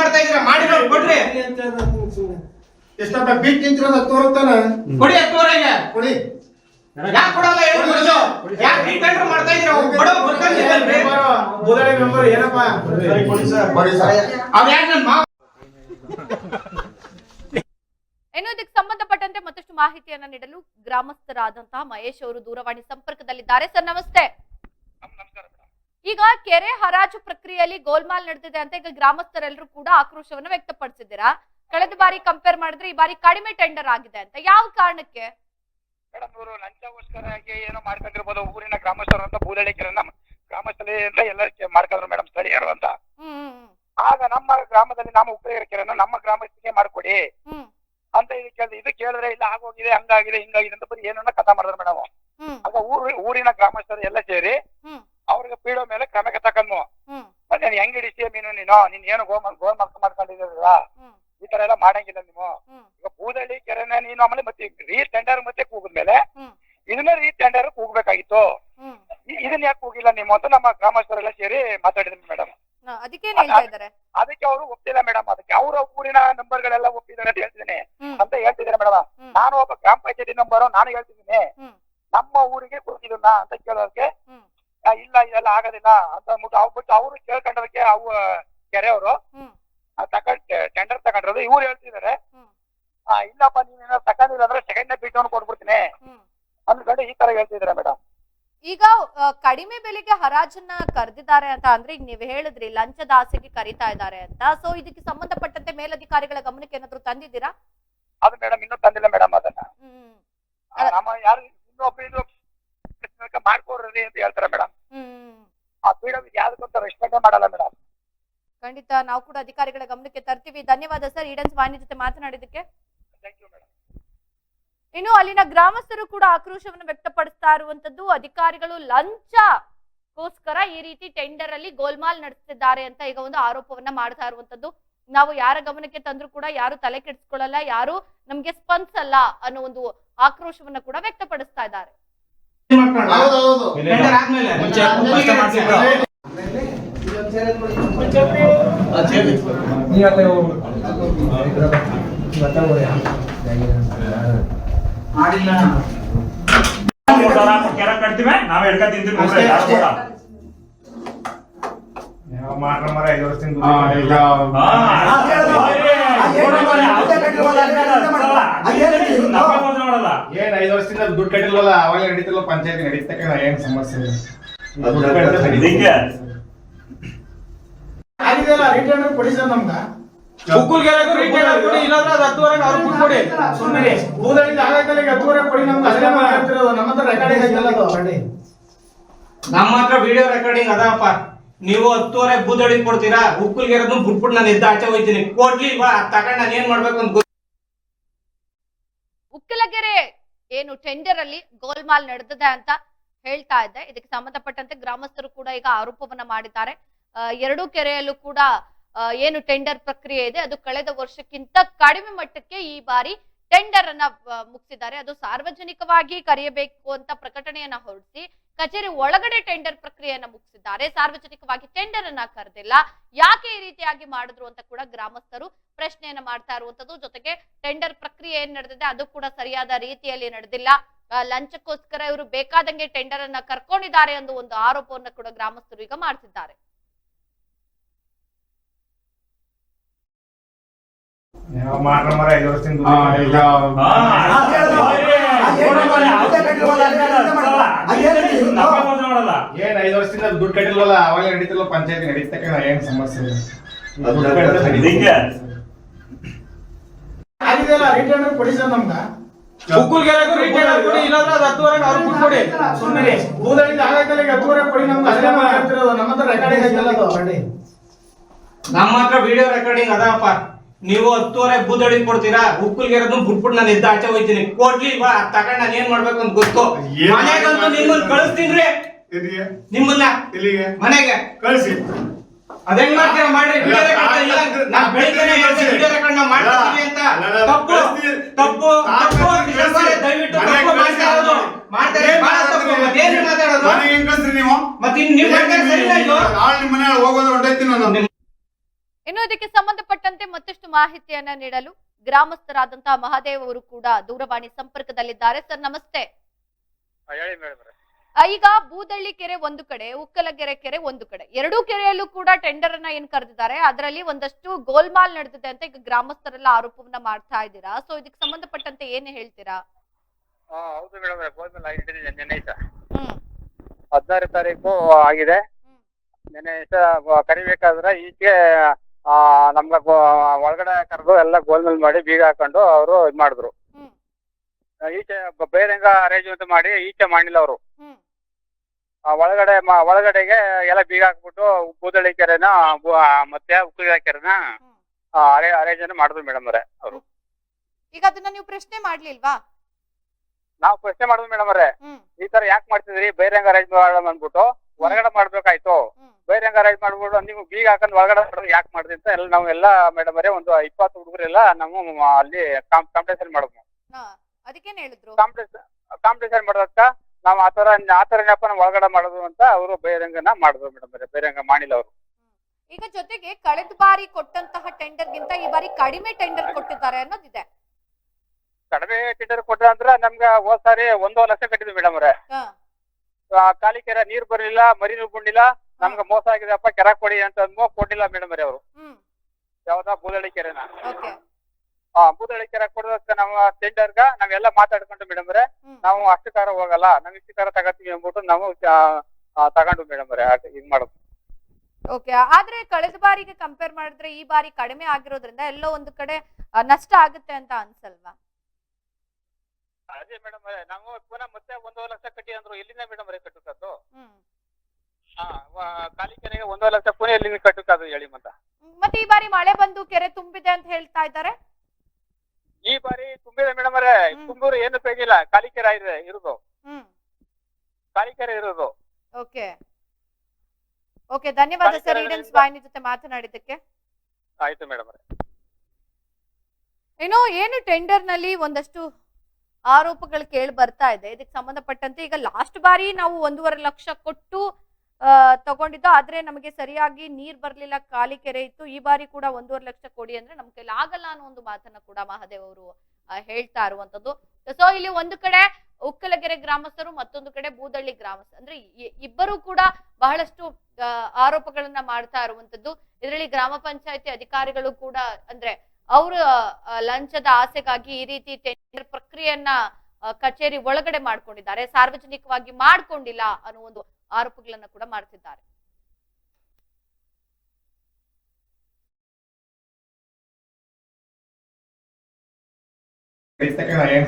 ಮಾಡ್ತಾ ಇದ್ದೀರಾ? ಮಾಡಿರೋ ಕೊಡ್ರಿ. ಎಷ್ಟಪ್ಪ ಬೀಟ್ ನಿಂತಿರೋದು ಹತ್ತುವರೆ ತಾನೆ ಕೊಡಿ ಹತ್ತುವರೆಗೆ ಕೊಡಿ. ಯಾಕೆ ಕೊಡಲ್ಲ ಹೇಳಿ ಕೊಡೋದು ಯಾಕೆ ರಿಟೈರ್ ಮಾಡ್ತಾ ಇದ್ದೀರಾ ಒಬ್ಬ ಬಡವ ಬರ್ಕೊಂಡಿದ್ದಲ್ರಿ ಬುಧಳಿ ಮೆಂಬರ್ ಏನಪ್ಪ? ಕೊಡಿ ಸರ್. ಕೊಡಿ ಸರ್. ಅವ್ರು ಯಾಕೆ ನನ್ನ ಮಾವ? ಇನ್ನು ಇದಕ್ಕೆ ಸಂಬಂಧಪಟ್ಟಂತೆ ಮತ್ತಷ್ಟು ಮಾಹಿತಿಯನ್ನ ನೀಡಲು ಗ್ರಾಮಸ್ಥರಾದಂತಹ ಮಹೇಶ್ ಅವರು ದೂರವಾಣಿ ಸಂಪರ್ಕದಲ್ಲಿದ್ದಾರೆ. ಸರ್ ನಮಸ್ತೆ. ಈಗ ಕೆರೆ ಹರಾಜು ಪ್ರಕ್ರಿಯೆಯಲ್ಲಿ ಗೋಲ್ಮಾಲ್ ನಡೆದಿದೆ ಅಂತ ಈಗ ಗ್ರಾಮಸ್ಥರೆಲ್ಲರೂ ಕೂಡ ಆಕ್ರೋಶವನ್ನು ವ್ಯಕ್ತಪಡಿಸಿದ್ದೀರಾ? ಕಳೆದ ಬಾರಿ ಕಂಪೇರ್ ಮಾಡಿದ್ರೆ ಈ ಬಾರಿ ಕಡಿಮೆ ಟೆಂಡರ್ ಆಗಿದೆ ಅಂತ. ಯಾವ ಕಾರಣಕ್ಕೆ? ಮೇಡಮ್ ಇವರು ಲಂಚಗೋಸ್ಕರವಾಗಿ ಏನೋ ಮಾಡ್ಕೊಂಡಿರ್ಬೋದು. ಊರಿನ ಗ್ರಾಮಸ್ಥರು ಅಂತ ಬೂದಳ್ಳಿ ನಮ್ಮ ಗ್ರಾಮಸ್ಥಳಿ ಅಂತ ಎಲ್ಲ ಮಾಡ್ಕೊಂಡ್ರು ಮೇಡಮ್ ಸ್ಥಳೀಯರು ಅಂತ. ಆಗ ನಮ್ಮ ಗ್ರಾಮದಲ್ಲಿ ನಮ್ಮ ಉಪಯೋಗ ಕೆರೆಯನ್ನು ನಮ್ಮ ಗ್ರಾಮಸ್ಥರಿಗೆ ಮಾಡ್ಕೊಡಿ. ಅಂತ ಇದು ಕೇಳಿದ್ರೆ ಇದು ಕೇಳಿದ್ರೆ ಇಲ್ಲ ಆಗೋಗಿದೆ ಹಂಗಾಗಿದೆ ಹಿಂಗಾಗಿದೆ ಅಂತ ಬರೀ ಏನನ್ನ ಕಥಾ ಮಾಡಿದ್ರು ಮೇಡಮ್ ಆಗ ಊರು ಊರಿನ ಗ್ರಾಮಸ್ಥರು ಎಲ್ಲ ಸೇರಿ ಅವ್ರಿಗೆ ಪೀಡೋ ಮೇಲೆ ಕ್ರಮಕ್ಕೆ ಮತ್ತೆ ನೀನ್ ಹೆಂಗ್ ಹಿಡಿಸಿಯ ಮೀನು ನೀನು ನೀನ್ ಏನು ಗೋ ಗೋಮ ಮಾಡ್ಕೊಂಡಿದ್ರಲ್ಲ ಮಾಡ್ಕೊಂಡಿದ್ದೀರಲ್ಲ ಈ ತರ ಎಲ್ಲ ಮಾಡಂಗಿಲ್ಲ ನೀವು. ಈಗ ಬೂದಳ್ಳಿ ಕೆರೆನ ನೀನು ಆಮೇಲೆ ಮತ್ತೆ ರೀ ಟೆಂಡರ್ ಮತ್ತೆ ಕೂಗಿದ್ಮೇಲೆ ಮೇಲೆ ಇದನ್ನ ರೀ ಟೆಂಡರ್ ಕೂಗ್ಬೇಕಾಗಿತ್ತು ಇದನ್ನ ಯಾಕೆ ಕೂಗಿಲ್ಲ ನೀವು ಅಂತ ನಮ್ಮ ಗ್ರಾಮಸ್ಥರೆಲ್ಲ ಸೇರಿ ಮಾತಾಡಿದ್ವಿ ಮೇಡಮ್ ಅದಕ್ಕೆ ಅವರು ಒಪ್ತಿಲ್ಲ ಮೇಡಮ್ ಅದಕ್ಕೆ ಅವರ ಊರಿನ ನಂಬರ್ ಗಳೆಲ್ಲ ಒಪ್ಪಿದ್ದಾರೆ ಅಂತ ಹೇಳ್ತಿದ್ದೀನಿ. ಅಂತ ಹೇಳ್ತಿದ್ದಾರೆ ಮೇಡಮ್ ನಾನು ಒಬ್ಬ ಗ್ರಾಮ ಪಂಚಾಯತಿ ನಂಬರ್ ನಾನು ಹೇಳ್ತಿದ್ದೀನಿ. ನಮ್ಮ ಊರಿಗೆ ಕೊಡ್ತಿದ್ನ ಅಂತ ಕೇಳೋದಕ್ಕೆ ಇಲ್ಲ ಇದೆಲ್ಲ ಆಗೋದಿಲ್ಲ ಅಂತ ಅಂದ್ಬಿಟ್ಟು ಅವ್ರು ಬಿಟ್ಟು ಅವರು ಕೇಳ್ಕೊಂಡದಕ್ಕೆ ಅವು ಕೆರೆಯವರು ತಕೊಂಡ್ ಟೆಂಡರ್ ತಗೊಂಡ್ರದು ಇವ್ರು ಹೇಳ್ತಿದಾರೆ ಇಲ್ಲಪ್ಪ ನೀವೇನ ತಗೊಂಡಿಲ್ಲ ಅಂದ್ರೆ ಸೆಕೆಂಡ್ ಬಿಟ್ಟು ಕೊಡ್ಬಿಡ್ತೀನಿ ಅಂದ್ಕೊಂಡು ಈ ತರ ಹೇಳ್ತಿದ್ದಾರೆ ಮೇಡಮ್ ಈಗ ಕಡಿಮೆ ಬೆಲೆಗೆ ಹರಾಜನ್ನ ಕರೆದಿದ್ದಾರೆ ಅಂತ ಅಂದ್ರೆ ಈಗ ನೀವು ಹೇಳಿದ್ರಿ ಲಂಚದ ಆಸೆಗೆ ಕರೀತಾ ಇದ್ದಾರೆ ಅಂತ. ಸೊ ಇದಕ್ಕೆ ಸಂಬಂಧಪಟ್ಟಂತೆ ಮೇಲಧಿಕಾರಿಗಳ ಗಮನಕ್ಕೆ ಏನಾದ್ರು ತಂದಿದ್ದೀರಾ? ಅದು ಮೇಡಮ್ ಇನ್ನೂ ತಂದಿಲ್ಲ ಮೇಡಮ್ ಅದನ್ನ. ನಮ್ಮ ಯಾರು ಇನ್ನೊಬ್ರು ಇದು ಮಾಡ್ಕೊಡ್ರಿ ಅಂತ ಹೇಳ್ತಾರೆ ಮೇಡಮ್ ಆ ಪೀಡಮ್ ಯಾವ್ದಕ್ಕಂತ ರೆಸ್ಪೆಕ್ಟ್ ಮಾಡಲ್ಲ ಮೇಡಮ್ ಖಂಡಿತ ನಾವು ಕೂಡ ಅಧಿಕಾರಿಗಳ ಗಮನಕ್ಕೆ ತರ್ತೀವಿ. ಧನ್ಯವಾದ ಸರ್ ಈಡನ್ಸ್ ವಾಣಿ ಜೊತೆ ಮಾತನಾಡಿದಕ್ಕೆ ಇನ್ನು ಅಲ್ಲಿನ ಗ್ರಾಮಸ್ಥರು ಕೂಡ ಆಕ್ರೋಶವನ್ನು ವ್ಯಕ್ತಪಡಿಸ್ತಾ ಇರುವಂತದ್ದು ಅಧಿಕಾರಿಗಳು ಲಂಚಗೋಸ್ಕರ ಈ ರೀತಿ ಟೆಂಡರ್ ಅಲ್ಲಿ ಗೋಲ್ಮಾಲ್ ನಡೆಸ್ತಿದ್ದಾರೆ ಅಂತ ಈಗ ಒಂದು ಆರೋಪವನ್ನ ಮಾಡ್ತಾ ಇರುವಂತದ್ದು. ನಾವು ಯಾರ ಗಮನಕ್ಕೆ ತಂದ್ರು ಕೂಡ ಯಾರು ತಲೆ ಕೆಡಿಸ್ಕೊಳ್ಳಲ್ಲ ಯಾರು ನಮ್ಗೆ ಸ್ಪಂದಿಸಲ್ಲ ಅನ್ನೋ ಒಂದು ಆಕ್ರೋಶವನ್ನ ಕೂಡ ವ್ಯಕ್ತಪಡಿಸ್ತಾ ಇದ್ದಾರೆ. ನಾವ್ ತಿಂತೀವಿ ಐದು ವರ್ಷದಿಂದ. ಏನ್ ಐದು ವರ್ಷದಿಂದ ದುಡ್ಡು ಕಟ್ಟಿಲ್ವಲ್ಲ ಅವಾಗ ನಡೀತಿಲ್ಲ ಪಂಚಾಯತ್ ನಡೀತಕ್ಕ ಏನ್ ಸಮಸ್ಯೆ ಇಲ್ಲ ದುಡ್ಡು ಕಟ್ಟಿದ್ರೆ ನಡೀತದೆ. ಹಿಂಗೆ ಆಗಿದೆಯಲ್ಲ ರಿಟರ್ನ್ ಕೊಡಿ ಸರ್ ನಮ್ಗ ಉಕ್ಕುಲ್ಗೆರೆಗೂ ರಿಟರ್ನ್ ಕೊಡಿ ಇಲ್ಲಾಂದ್ರೆ ಅದು ಹತ್ತುವರೆಗೆ ಅವ್ರಿಗೆ ಬಿಟ್ಕೊಡಿ ಸುಮ್ಮನೆ ಬೂದಳಿಂದ ಆಗೈತಲ್ಲ ಈಗ ಹತ್ತುವರೆಗೆ ಕೊಡಿ ನಮ್ಗೆ. ಅಷ್ಟೇ ನಾವು ನಮ್ಮ ಹತ್ರ ರೆಕಾರ್ಡಿಂಗ್ ಐತಲ್ಲ ಅದು ನಮ್ಮ ಹತ್ರ ವಿಡಿಯೋ ರೆಕಾರ್ಡಿಂಗ್ ಅದಪ್ಪ ನೀವು ಹತ್ತುವರೆ ಬೂದಳಿ ಕೊಡ್ತೀರಾ? ಉಕ್ಕುಲ್ಗೆರದು ಬಿಟ್ಬಿಟ್ಟು ನಾನು ಎದ್ದು ಆಚೆ ಹೋಯ್ತೀನಿ. ಕೊಡ್ಲಿ ಬಾ. ತಗೊಂಡ್ ನಾನು ಏನ್ ಮಾಡ್ಬೇಕು ಅಂತ. ಉಕ್ಕಲಗೆರೆ ಏನು ಟೆಂಡರ್ ಅಲ್ಲಿ ಗೋಲ್ಮಾಲ್ ನಡೆದಿದೆ ಅಂತ ಹೇಳ್ತಾ ಇದ್ದೆ. ಇದಕ್ಕೆ ಸಂಬಂಧಪಟ್ಟಂತೆ ಗ್ರಾಮಸ್ಥರು ಕೂಡ ಈಗ ಆರೋಪವನ್ನ ಮಾಡಿದ್ದಾರೆ. ಎರಡೂ ಕೆರೆಯಲ್ಲೂ ಕೂಡ ಏನು ಟೆಂಡರ್ ಪ್ರಕ್ರಿಯೆ ಇದೆ. ಅದು ಕಳೆದ ವರ್ಷಕ್ಕಿಂತ ಕಡಿಮೆ ಮಟ್ಟಕ್ಕೆ ಈ ಬಾರಿ ಟೆಂಡರ್ ಅನ್ನ ಮುಗಿಸಿದ್ದಾರೆ. ಅದು ಸಾರ್ವಜನಿಕವಾಗಿ ಕರೆಯಬೇಕು ಅಂತ ಪ್ರಕಟಣೆಯನ್ನ ಹೊರಡಿಸಿ ಕಚೇರಿ ಒಳಗಡೆ ಟೆಂಡರ್ ಪ್ರಕ್ರಿಯೆಯನ್ನ ಮುಗಿಸಿದ್ದಾರೆ. ಸಾರ್ವಜನಿಕವಾಗಿ ಟೆಂಡರ್ ಅನ್ನ ಕರೆದಿಲ್ಲ. ಯಾಕೆ ಈ ರೀತಿಯಾಗಿ ಮಾಡಿದ್ರು ಅಂತ ಕೂಡ ಗ್ರಾಮಸ್ಥರು ಪ್ರಶ್ನೆಯನ್ನ ಮಾಡ್ತಾ ಇರುವಂತದ್ದು ಜೊತೆಗೆ ಟೆಂಡರ್ ಪ್ರಕ್ರಿಯೆ ಏನ್ ನಡೆದಿದೆ ಅದು ಕೂಡ ಸರಿಯಾದ ರೀತಿಯಲ್ಲಿ ನಡೆದಿಲ್ಲ. ಲಂಚಕ್ಕೋಸ್ಕರ ಇವರು ಬೇಕಾದಂಗೆ ಟೆಂಡರ್ ಅನ್ನ ಕರ್ಕೊಂಡಿದ್ದಾರೆ ಅನ್ನೋ ಒಂದು ಆರೋಪವನ್ನ ಕೂಡ ಗ್ರಾಮಸ್ಥರು ಈಗ ಮಾಡ್ತಿದ್ದಾರೆ. ಏನ್ ಐದು ವರ್ಷದಿಂದ ದುಡ್ಡು ಕಟ್ಟಿಲ್ವಲ್ಲ ಅವಾಗ ನಡೀತಿಲ್ಲ ಪಂಚಾಯತ್ ನಡೀತಕ್ಕ ಏನ್ ಸಮಸ್ಯೆ ಸುಮ್ಮನೆ ಕೊಡಿ ನಮ್ಗೆ. ನಮ್ಮ ಹತ್ರ ವಿಡಿಯೋ ರೆಕಾರ್ಡಿಂಗ್ ಅದಪ್ಪ ನೀವು ಹತ್ತುವರೆ ಬೂದಳಿ ಕೊಡ್ತೀರಾ? ಉಕ್ಕುಲ್ಗೆರದು ಬಿಟ್ಬಿಟ್ಟು ನಾನು ಎದ್ದು ಆಚೆ ಹೋಯ್ತೀನಿ ಕೊಡ್ಲಿ ಬಾ ತಗೊಂಡ್ ನಾನು ಏನ್ ಮಾಡ್ಬೇಕು ಅಂತ ಗೊತ್ತು. ಏನ್ ಮನೆಗಂತೂ ನಿಮ್ಮನ್ನ ಕಳಿಸ್ತೀನಿ ಎಲ್ಲಿಗೆ? ನಿಮ್ಮನ್ನ ಎಲ್ಲಿಗೆ? ಮನೆಗೆ. ಕಳಿಸಿ. ಅದೇನ್ ಮಾಡ್ತೀರಾ? ಮಾಡ್ರಿ. ವಿಡಿಯೋ ರೆಕಾರ್ಡ್ ಇಲ್ಲ. ನಾನು ಬೆಳಿಗ್ಗೆನೆ ಹೇಳ್ದೆ ವಿಡಿಯೋ ರೆಕಾರ್ಡ್ ನಾವು ಮಾಡ್ತೀವಿ ಅಂತ. ತಪ್ಪು. ತಪ್ಪು. ತಪ್ಪು. ದಯವಿಟ್ಟು ತಪ್ಪು ಮಾಡ್ತಾ ಇರೋದು ಮಾಡ್ತಾ ಇರೋದು ಬಹಳ ತಪ್ಪು. ಮತ್ತೇನ್ ಮಾತಾಡೋದು ಮನೆಗೆ ಹೆಂಗ್ ನೀವು? ಮತ್ತೆ ನೀವು ಮಾಡ್ತಾ ಸರಿ ಇಲ್ಲ ಇದು ನಾಳೆ ನಿಮ್ಮ ಮನೆ ಹೋಗೋದು ಹೊಂಟೈತಿ ನಾನು. ಇನ್ನು ಇದಕ್ಕೆ ಸಂಬಂಧಪಟ್ಟಂತೆ ಮತ್ತಷ್ಟು ಮಾಹಿತಿಯನ್ನ ನೀಡಲು ಗ್ರಾಮಸ್ಥರಾದಂತಹ ಮಹಾದೇವ್ ಅವರು ಕೂಡ ದೂರವಾಣಿ ಸಂಪರ್ಕದಲ್ಲಿದ್ದಾರೆ. ಸರ್ ನಮಸ್ತೆ. ಈಗ ಬೂದಳ್ಳಿ ಕೆರೆ ಒಂದು ಕಡೆ ಉಕ್ಕಲಗೆರೆ ಕೆರೆ ಒಂದು ಕಡೆ. ಎರಡೂ ಕೆರೆಯಲ್ಲೂ ಕೂಡ ಟೆಂಡರ್ ಅನ್ನ ಏನ್ ಕರೆದಿದ್ದಾರೆ? ಅದರಲ್ಲಿ ಒಂದಷ್ಟು ಗೋಲ್ಮಾಲ್ ನಡೆದಿದೆ ಅಂತ ಈಗ ಗ್ರಾಮಸ್ಥರೆಲ್ಲ ಆರೋಪವನ್ನ ಮಾಡ್ತಾ ಇದ್ದೀರಾ? ಸೊ ಇದಕ್ಕೆ ಸಂಬಂಧಪಟ್ಟಂತೆ ಏನ್ ಹೇಳ್ತೀರಾ? ಹದಿನಾರು ತಾರೀಕು ಆಗಿದೆ. ಕರಿಬೇಕಾದ್ರೆ ಈಚೆ ಆ ನಮ್ಗ ಗೋ- ಒಳಗಡೆ ಕರೆದು ಎಲ್ಲ ಗೋಲ್ಮೇಲ್ ಮಾಡಿ ಬೀಗ ಹಾಕೊಂಡು ಅವರು ಇದ್ ಮಾಡಿದ್ರು. ಹ್ಮ್. ಈಚೆ ಬ- ಬೇರೆಂಗ ಅರೇಂಜ್ಮೆಂಟ್ ಮಾಡಿ ಈಚೆ ಮಾಡಿಲ್ಲ ಅವರು. ಹ್ಮ್. ಒಳಗಡೆ ಮ- ಒಳಗಡೆಗೆ ಎಲ್ಲ ಬೀಗ ಹಾಕ್ಬಿಟ್ಟು ಬೂದಳಿ ಕೆರೆನ ಬು- ಆ, ಮತ್ತೆ ಉಕ್ಕುಳ ಕೆರೆನ ಹ್ಮ್. ಅರೇಂಜ್ ಮಾಡಿದ್ರು ಮೇಡಮ್ ಅವರೇ ಅವರು. ಈಗ ಅದನ್ನ ನೀವು ಪ್ರಶ್ನೆ ಮಾಡ್ಲಿಲ್ವಾ? ನಾವು ಪ್ರಶ್ನೆ ಮಾಡಿದ್ವಿ ಮೇಡಮ್ ಅವರೇ. ಹ್ಮ್. ಈ ತರ ಯಾಕೆ ಮಾಡ್ತಿದ್ರಿ? ಬೇರೆಂಗ ಅರೇಂಜ್ ಮಾಡೋಣ ಅಂದ್ಬಿಟ್ಟು ಹೊರಗಡೆ ಮಾಡ್ಬೇಕಾಯ್ತು. ಬೇರೆ ಬೇರೆಂಗ ಮಾಡ್ಬೋದು ಮಾಡ್ಬಿಟ್ಟು ನೀವು ಬೀಗ ಹಾಕೊಂಡು ಒಳಗಡೆ ಯಾಕೆ ಮಾಡಿದ್ರಿ ಅಂತ ಎಲ್ಲ ನಾವೆಲ್ಲ ಎಲ್ಲ ಮೇಡಮ್ ಅವರೇ ಒಂದು ಇಪ್ಪತ್ತು ಹುಡುಗರೆಲ್ಲ ನಾವು ಅಲ್ಲಿ ಕಾಂಪಿಟೇಷನ್ ಮಾಡಿದ್ವು ಅದಕ್ಕೇನ್ ಹೇಳಿದ್ರು? ಕಾಂಪಿಟೇಷನ್ ಮಾಡೋದಕ್ಕ ನಾವು ಆತರ ಆತರ ನಾವು ಒಳಗಡೆ ಮಾಡೋದು ಅಂತ ಅವರು ಬೇರೆಂಗನ ಮಾಡಿದ್ರು ಮೇಡಮ್ ಅವರೇ ಬೇರೆಂಗ ಮಾಡಿಲ್ಲ ಅವರು. ಈಗ ಜೊತೆಗೆ ಕಳೆದ ಬಾರಿ ಕೊಟ್ಟಂತಹ ಟೆಂಡರ್ ಗಿಂತ ಈ ಬಾರಿ ಕಡಿಮೆ ಟೆಂಡರ್ ಕೊಟ್ಟಿದ್ದಾರೆ ಅನ್ನೋದಿದೆ. ಕಡಿಮೆ ಟೆಂಡರ್ ಕೊಟ್ಟ ಅಂದ್ರೆ ನಮ್ಗೆ ಹೋದ್ ಸಾರಿ ಒಂದೂವರೆ ಲಕ್ಷ ಕಟ್ಟಿದ್ವಿ ಮೇಡಮ್ ಅವರೇ. ಖಾಲಿ ಕೆರೆ ನೀರ್ ಬರ್ಲಿಲ್ಲ ಮರಿ ನುಗ್ಗೊಂಡಿಲ್ಲ ನಮ್ಗೆ ಮೋಸ ಆಗಿದೆಪ್ಪ ಕೆರೆ ಕೊಡಿ ಅಂತ ಅಂದ್ಮೋ ಕೊಡ್ಲಿಲ್ಲ ಮೇಡಮ್ ಅವರೇ. ಯಾವ್ದಾ ಬೂದಳ್ಳಿ ಕೆರೆನ. ಓಕೆ. ಆ ಬೂದಳ್ಳಿ ಕೆರೆ ಕೊಡೋದಕ್ಕೆ ನಮ್ಮ ಟೆಂಡರ್ಗ ನಾವೆಲ್ಲ ಮಾತಾಡ್ಕೊಂಡು ಮೇಡಮ್ ಅವರೇ ನಾವು ಅಷ್ಟು ಕಾರ ಹೋಗಲ್ಲ ನಾವು ಇಷ್ಟು ಕಾರ ತಗತ್ತೀವಿ ಅಂದ್ಬಿಟ್ಟು ನಾವು ತಗೊಂಡು ಮೇಡಮ್ ಅವರೇ ಇದ್ ಮಾಡೋದು. ಓಕೆ ಆದ್ರೆ ಕಳೆದ ಬಾರಿಗೆ ಕಂಪೇರ್ ಮಾಡಿದ್ರೆ ಈ ಬಾರಿ ಕಡಿಮೆ ಆಗಿರೋದ್ರಿಂದ ಎಲ್ಲೋ ಒಂದು ಕಡೆ ನಷ್ಟ ಆಗುತ್ತೆ ಅಂತ ಅನ್ಸಲ್ವಾ? ಅದೇ ಮೇಡಮ್ ಅದೇ ನಾವು ಪುನಃ ಮತ್ತೆ ಒಂದೂವರೆ ಲಕ್ಷ ಕಟ್ಟಿ ಅಂದ್ರು ಎಲ್ಲಿಂದ ಮೇಡಮ್ ಅವರೇ ಕಟ್ಟುತ್ತದ್ದು ಹ್ಮ್. ಹಾ ಖಾಲಿ ಕೆರೆಗೆ ಒಂದೂವರೆ ಲಕ್ಷ ಪುನಃ ಎಲ್ಲಿಂದ ಕಟ್ಟುತ್ತದು ಹೇಳಿ ಮತ್ತ. ಮತ್ತೆ ಈ ಬಾರಿ ಮಳೆ ಬಂದು ಕೆರೆ ತುಂಬಿದೆ ಅಂತ ಹೇಳ್ತಾ ಇದ್ದಾರೆ? ಈ ಬಾರಿ ತುಂಬಿದೆ ಮೇಡಮ್ ಅವರೇ. ತುಂಬೂರು ಏನು ಪೇಗಿಲ್ಲ ಖಾಲಿ ಕೆರೆ ಇದೆ ಇರೋದು. ಹ್ಮ್. ಖಾಲಿ ಕೆರೆ ಇರೋದು. ಓಕೆ. ಓಕೆ ಧನ್ಯವಾದ ಸರ್ ಕೆರೆಗಳಿಂದ- ಈಡನ್ಸ್ ಬಾಯಿನಿ ಜೊತೆ ಮಾತನಾಡಿದ್ದಕ್ಕೆ. ಆಯ್ತು ಮೇಡಮ್ ಅವರೇ. ಇನ್ನು ಏನು ಟೆಂಡರ್ನಲ್ಲಿ ಒಂದಷ್ಟು ಆರೋಪಗಳು ಕೇಳಿ ಬರ್ತಾ ಇದೆ. ಇದಕ್ಕೆ ಸಂಬಂಧಪಟ್ಟಂತೆ ಈಗ ಲಾಸ್ಟ್ ಬಾರಿ ನಾವು ಒಂದೂವರೆ ಲಕ್ಷ ಕೊಟ್ಟು ತಗೊಂಡಿದ್ದು, ಆದ್ರೆ ನಮಗೆ ಸರಿಯಾಗಿ ನೀರ್ ಬರ್ಲಿಲ್ಲ, ಖಾಲಿ ಕೆರೆ ಇತ್ತು. ಈ ಬಾರಿ ಕೂಡ ಒಂದೂವರೆ ಲಕ್ಷ ಕೊಡಿ ಅಂದ್ರೆ ನಮ್ ಕೈಲಿ ಆಗಲ್ಲ ಅನ್ನೋ ಒಂದು ಮಾತನ್ನ ಕೂಡ ಮಹಾದೇವ್ ಅವರು ಹೇಳ್ತಾ ಇರುವಂತದ್ದು. ಸೊ ಇಲ್ಲಿ ಒಂದು ಕಡೆ ಉಕ್ಕಲಗೆರೆ ಗ್ರಾಮಸ್ಥರು, ಮತ್ತೊಂದು ಕಡೆ ಬೂದಳ್ಳಿ ಗ್ರಾಮಸ್ಥ, ಅಂದ್ರೆ ಇಬ್ಬರು ಕೂಡ ಬಹಳಷ್ಟು ಆರೋಪಗಳನ್ನ ಮಾಡ್ತಾ ಇರುವಂತದ್ದು. ಇದರಲ್ಲಿ ಗ್ರಾಮ ಪಂಚಾಯತಿ ಅಧಿಕಾರಿಗಳು ಕೂಡ ಅಂದ್ರೆ ಅವರ ಲಂಚದ ಆಸೆಗಾಗಿ ಈ ರೀತಿ ಟೆಂಡರ್ ಪ್ರಕ್ರಿಯೆಯನ್ನ ಕಚೇರಿ ಒಳಗಡೆ ಮಾಡ್ಕೊಂಡಿದ್ದಾರೆ. ಸಾರ್ವಜನಿಕವಾಗಿ ಮಾಡ್ಕೊಂಡಿಲ್ಲ ಅನ್ನೋ ಒಂದು ಆರೋಪಗಳನ್ನ ಕೂಡ ಮಾಡ್ತಿದ್ದಾರೆ.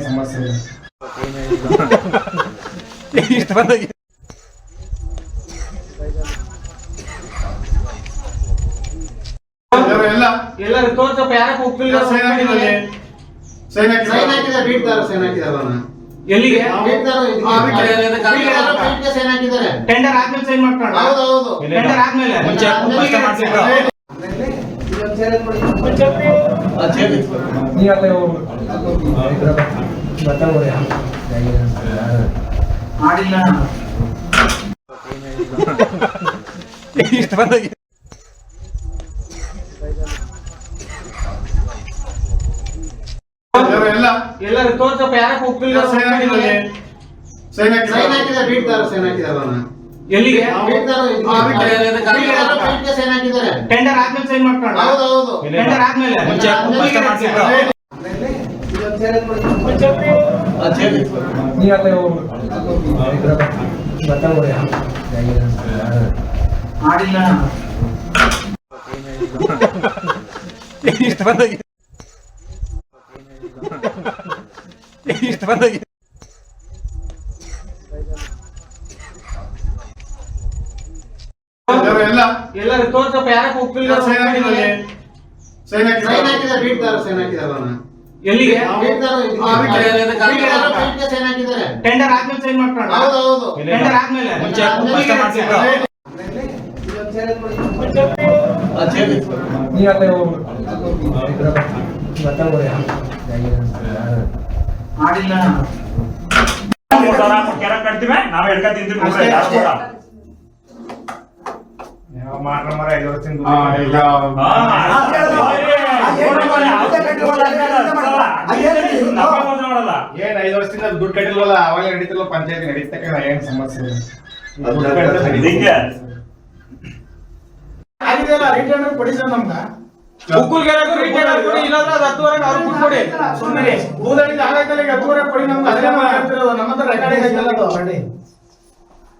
ಸಮಸ್ಯೆ ಎಲ್ಲರೂ ತೋರ್ಸಪ್ಪ ಯಾರಪ್ಪ ಒಪ್ಪಿಲ್ಲ ಸೈನ್ ಹಾಕಿದ್ದಾರೆ. ಸೈನ್ ಹಾಕಿದ್ದಾರೆ. ಬೀಟ್ದಾರ ಎಲ್ಲಿಗೆ? ಸೈನ್ ಹಾಕಿದ್ದಾರೆ. ಟೆಂಡರ್ ಆದ್ಮೇಲೆ ಸೈನ್ ಮಾಡ್ಕೊಂಡು ಹೌದು ಹೌದು. ಟೆಂಡರ್ ಆದ್ಮೇಲೆ. ಮುಂಚೆ ಒಪ್ಪಿಗೆ ಮಾಡ್ಸಿದ್ರು. ಹಾಕ್ಸಿದ್ರು. ಮಾಡಿಲ್ಲ ಎಲ್ಲ ಎಲ್ಲರೂ ತೋರ್ಸಪ್ಪ ಯಾರಪ್ಪ ಒಪ್ಪಿಲ್ಲ ಸೈನ್ ಹಾಕಿದ್ದಾರೆ? ಸೈನ್ ಸೈನ್ ಹಾಕಿದ್ದಾರೆ ಹಾಕಿದ್ದಾರೆ ಬೀಟ್ದಾರ ಸೈನ್ ಹಾಕಿದಾರಲ್ಲ ಎಲ್ಲಿಗೆ? ಆ, ಅದಕ್ಕೆ- ಬೀಟ್ಗೆ ಸೈನ್ ಹಾಕಿದ್ದಾರೆ. ಟೆಂಡರ್ ಆದ್ಮೇಲೆ ಸೈನ್ ಮಾಡ್ಕೊಂಡು ಹೌದು ಹೌದು. ಟೆಂಡರ್ ಆದ್ಮೇಲೆ. ಹಾಕ್ಸಿದ್ರು. ಮಾಡಿಲ್ಲ ಎಲ್ಲ ಎಲ್ಲರೂ ತೋರ್ಸಪ್ಪ ಯಾರಪ್ಪ ಒಪ್ಪಿಲ್ಲ. ಸೈನ್ ಹಾಕಿದ್ದಾರೆ ಬೀಟ್ದಾರ ಸೈನ್ ಹಾಕಿದಾರಲ್ಲ ಎಲ್ಲಿಗೆ? ಟೆಂಡರ್ ಆದ್ಮೇಲೆ ಸೈನ್ ಹಾಕಿದ್ದಾರೆ. ಟೆಂಡರ್ ಆದ್ಮೇಲೆ ಸೈನ್ ಮಾಡ್ಕೊಂಡ ಹೌದು ಹೌದು. ಟೆಂಡರ್ ಆದ್ಮೇಲೆ. ಮುಂಚೆ ಹಾಕ್ಸಿದ್ರು. ಮಾಡಿಲ್ಲ ಮೂರ್ ಸಾವಿರ ಹಾಕ್ಬಿಟ್ಟು ಕೆರೆ ಕಟ್ತೀವಿ ನಾವೇ ಎಡ್ಕ ತಿಂತೀವಿ ಮರ ಐದು ವರ್ಷದಿಂದ ಮಾಡಲ್ಲ. ಏನ್ ಐದು ವರ್ಷದಿಂದ ದುಡ್ಡು ಕಟ್ಟಿಲ್ವಲ್ಲ ಅವಾಗ ನಡೀತಿಲ್ಲ ಪಂಚಾಯತ್ ನಡೀತಕ್ಕ ಏನ್ ಸಮಸ್ಯೆ ಇಲ್ಲ ರಿಟರ್ನ್ ಸರ್ ನಮ್ಗ ಇಲ್ಲಾಂದ್ರೆ ಅದು ಹತ್ತುವರೆಗೆ ಸುಮ್ಮನೆ ಈಗ ಹತ್ತುವರೆಗೆ ಕೊಡಿ ನಮ್ಗೆ ಅದೇ ನಮ್ಮ ಹತ್ರ ರೆಕಾರ್ಡಿಂಗ್ ಐತಲ್ಲ ಅದು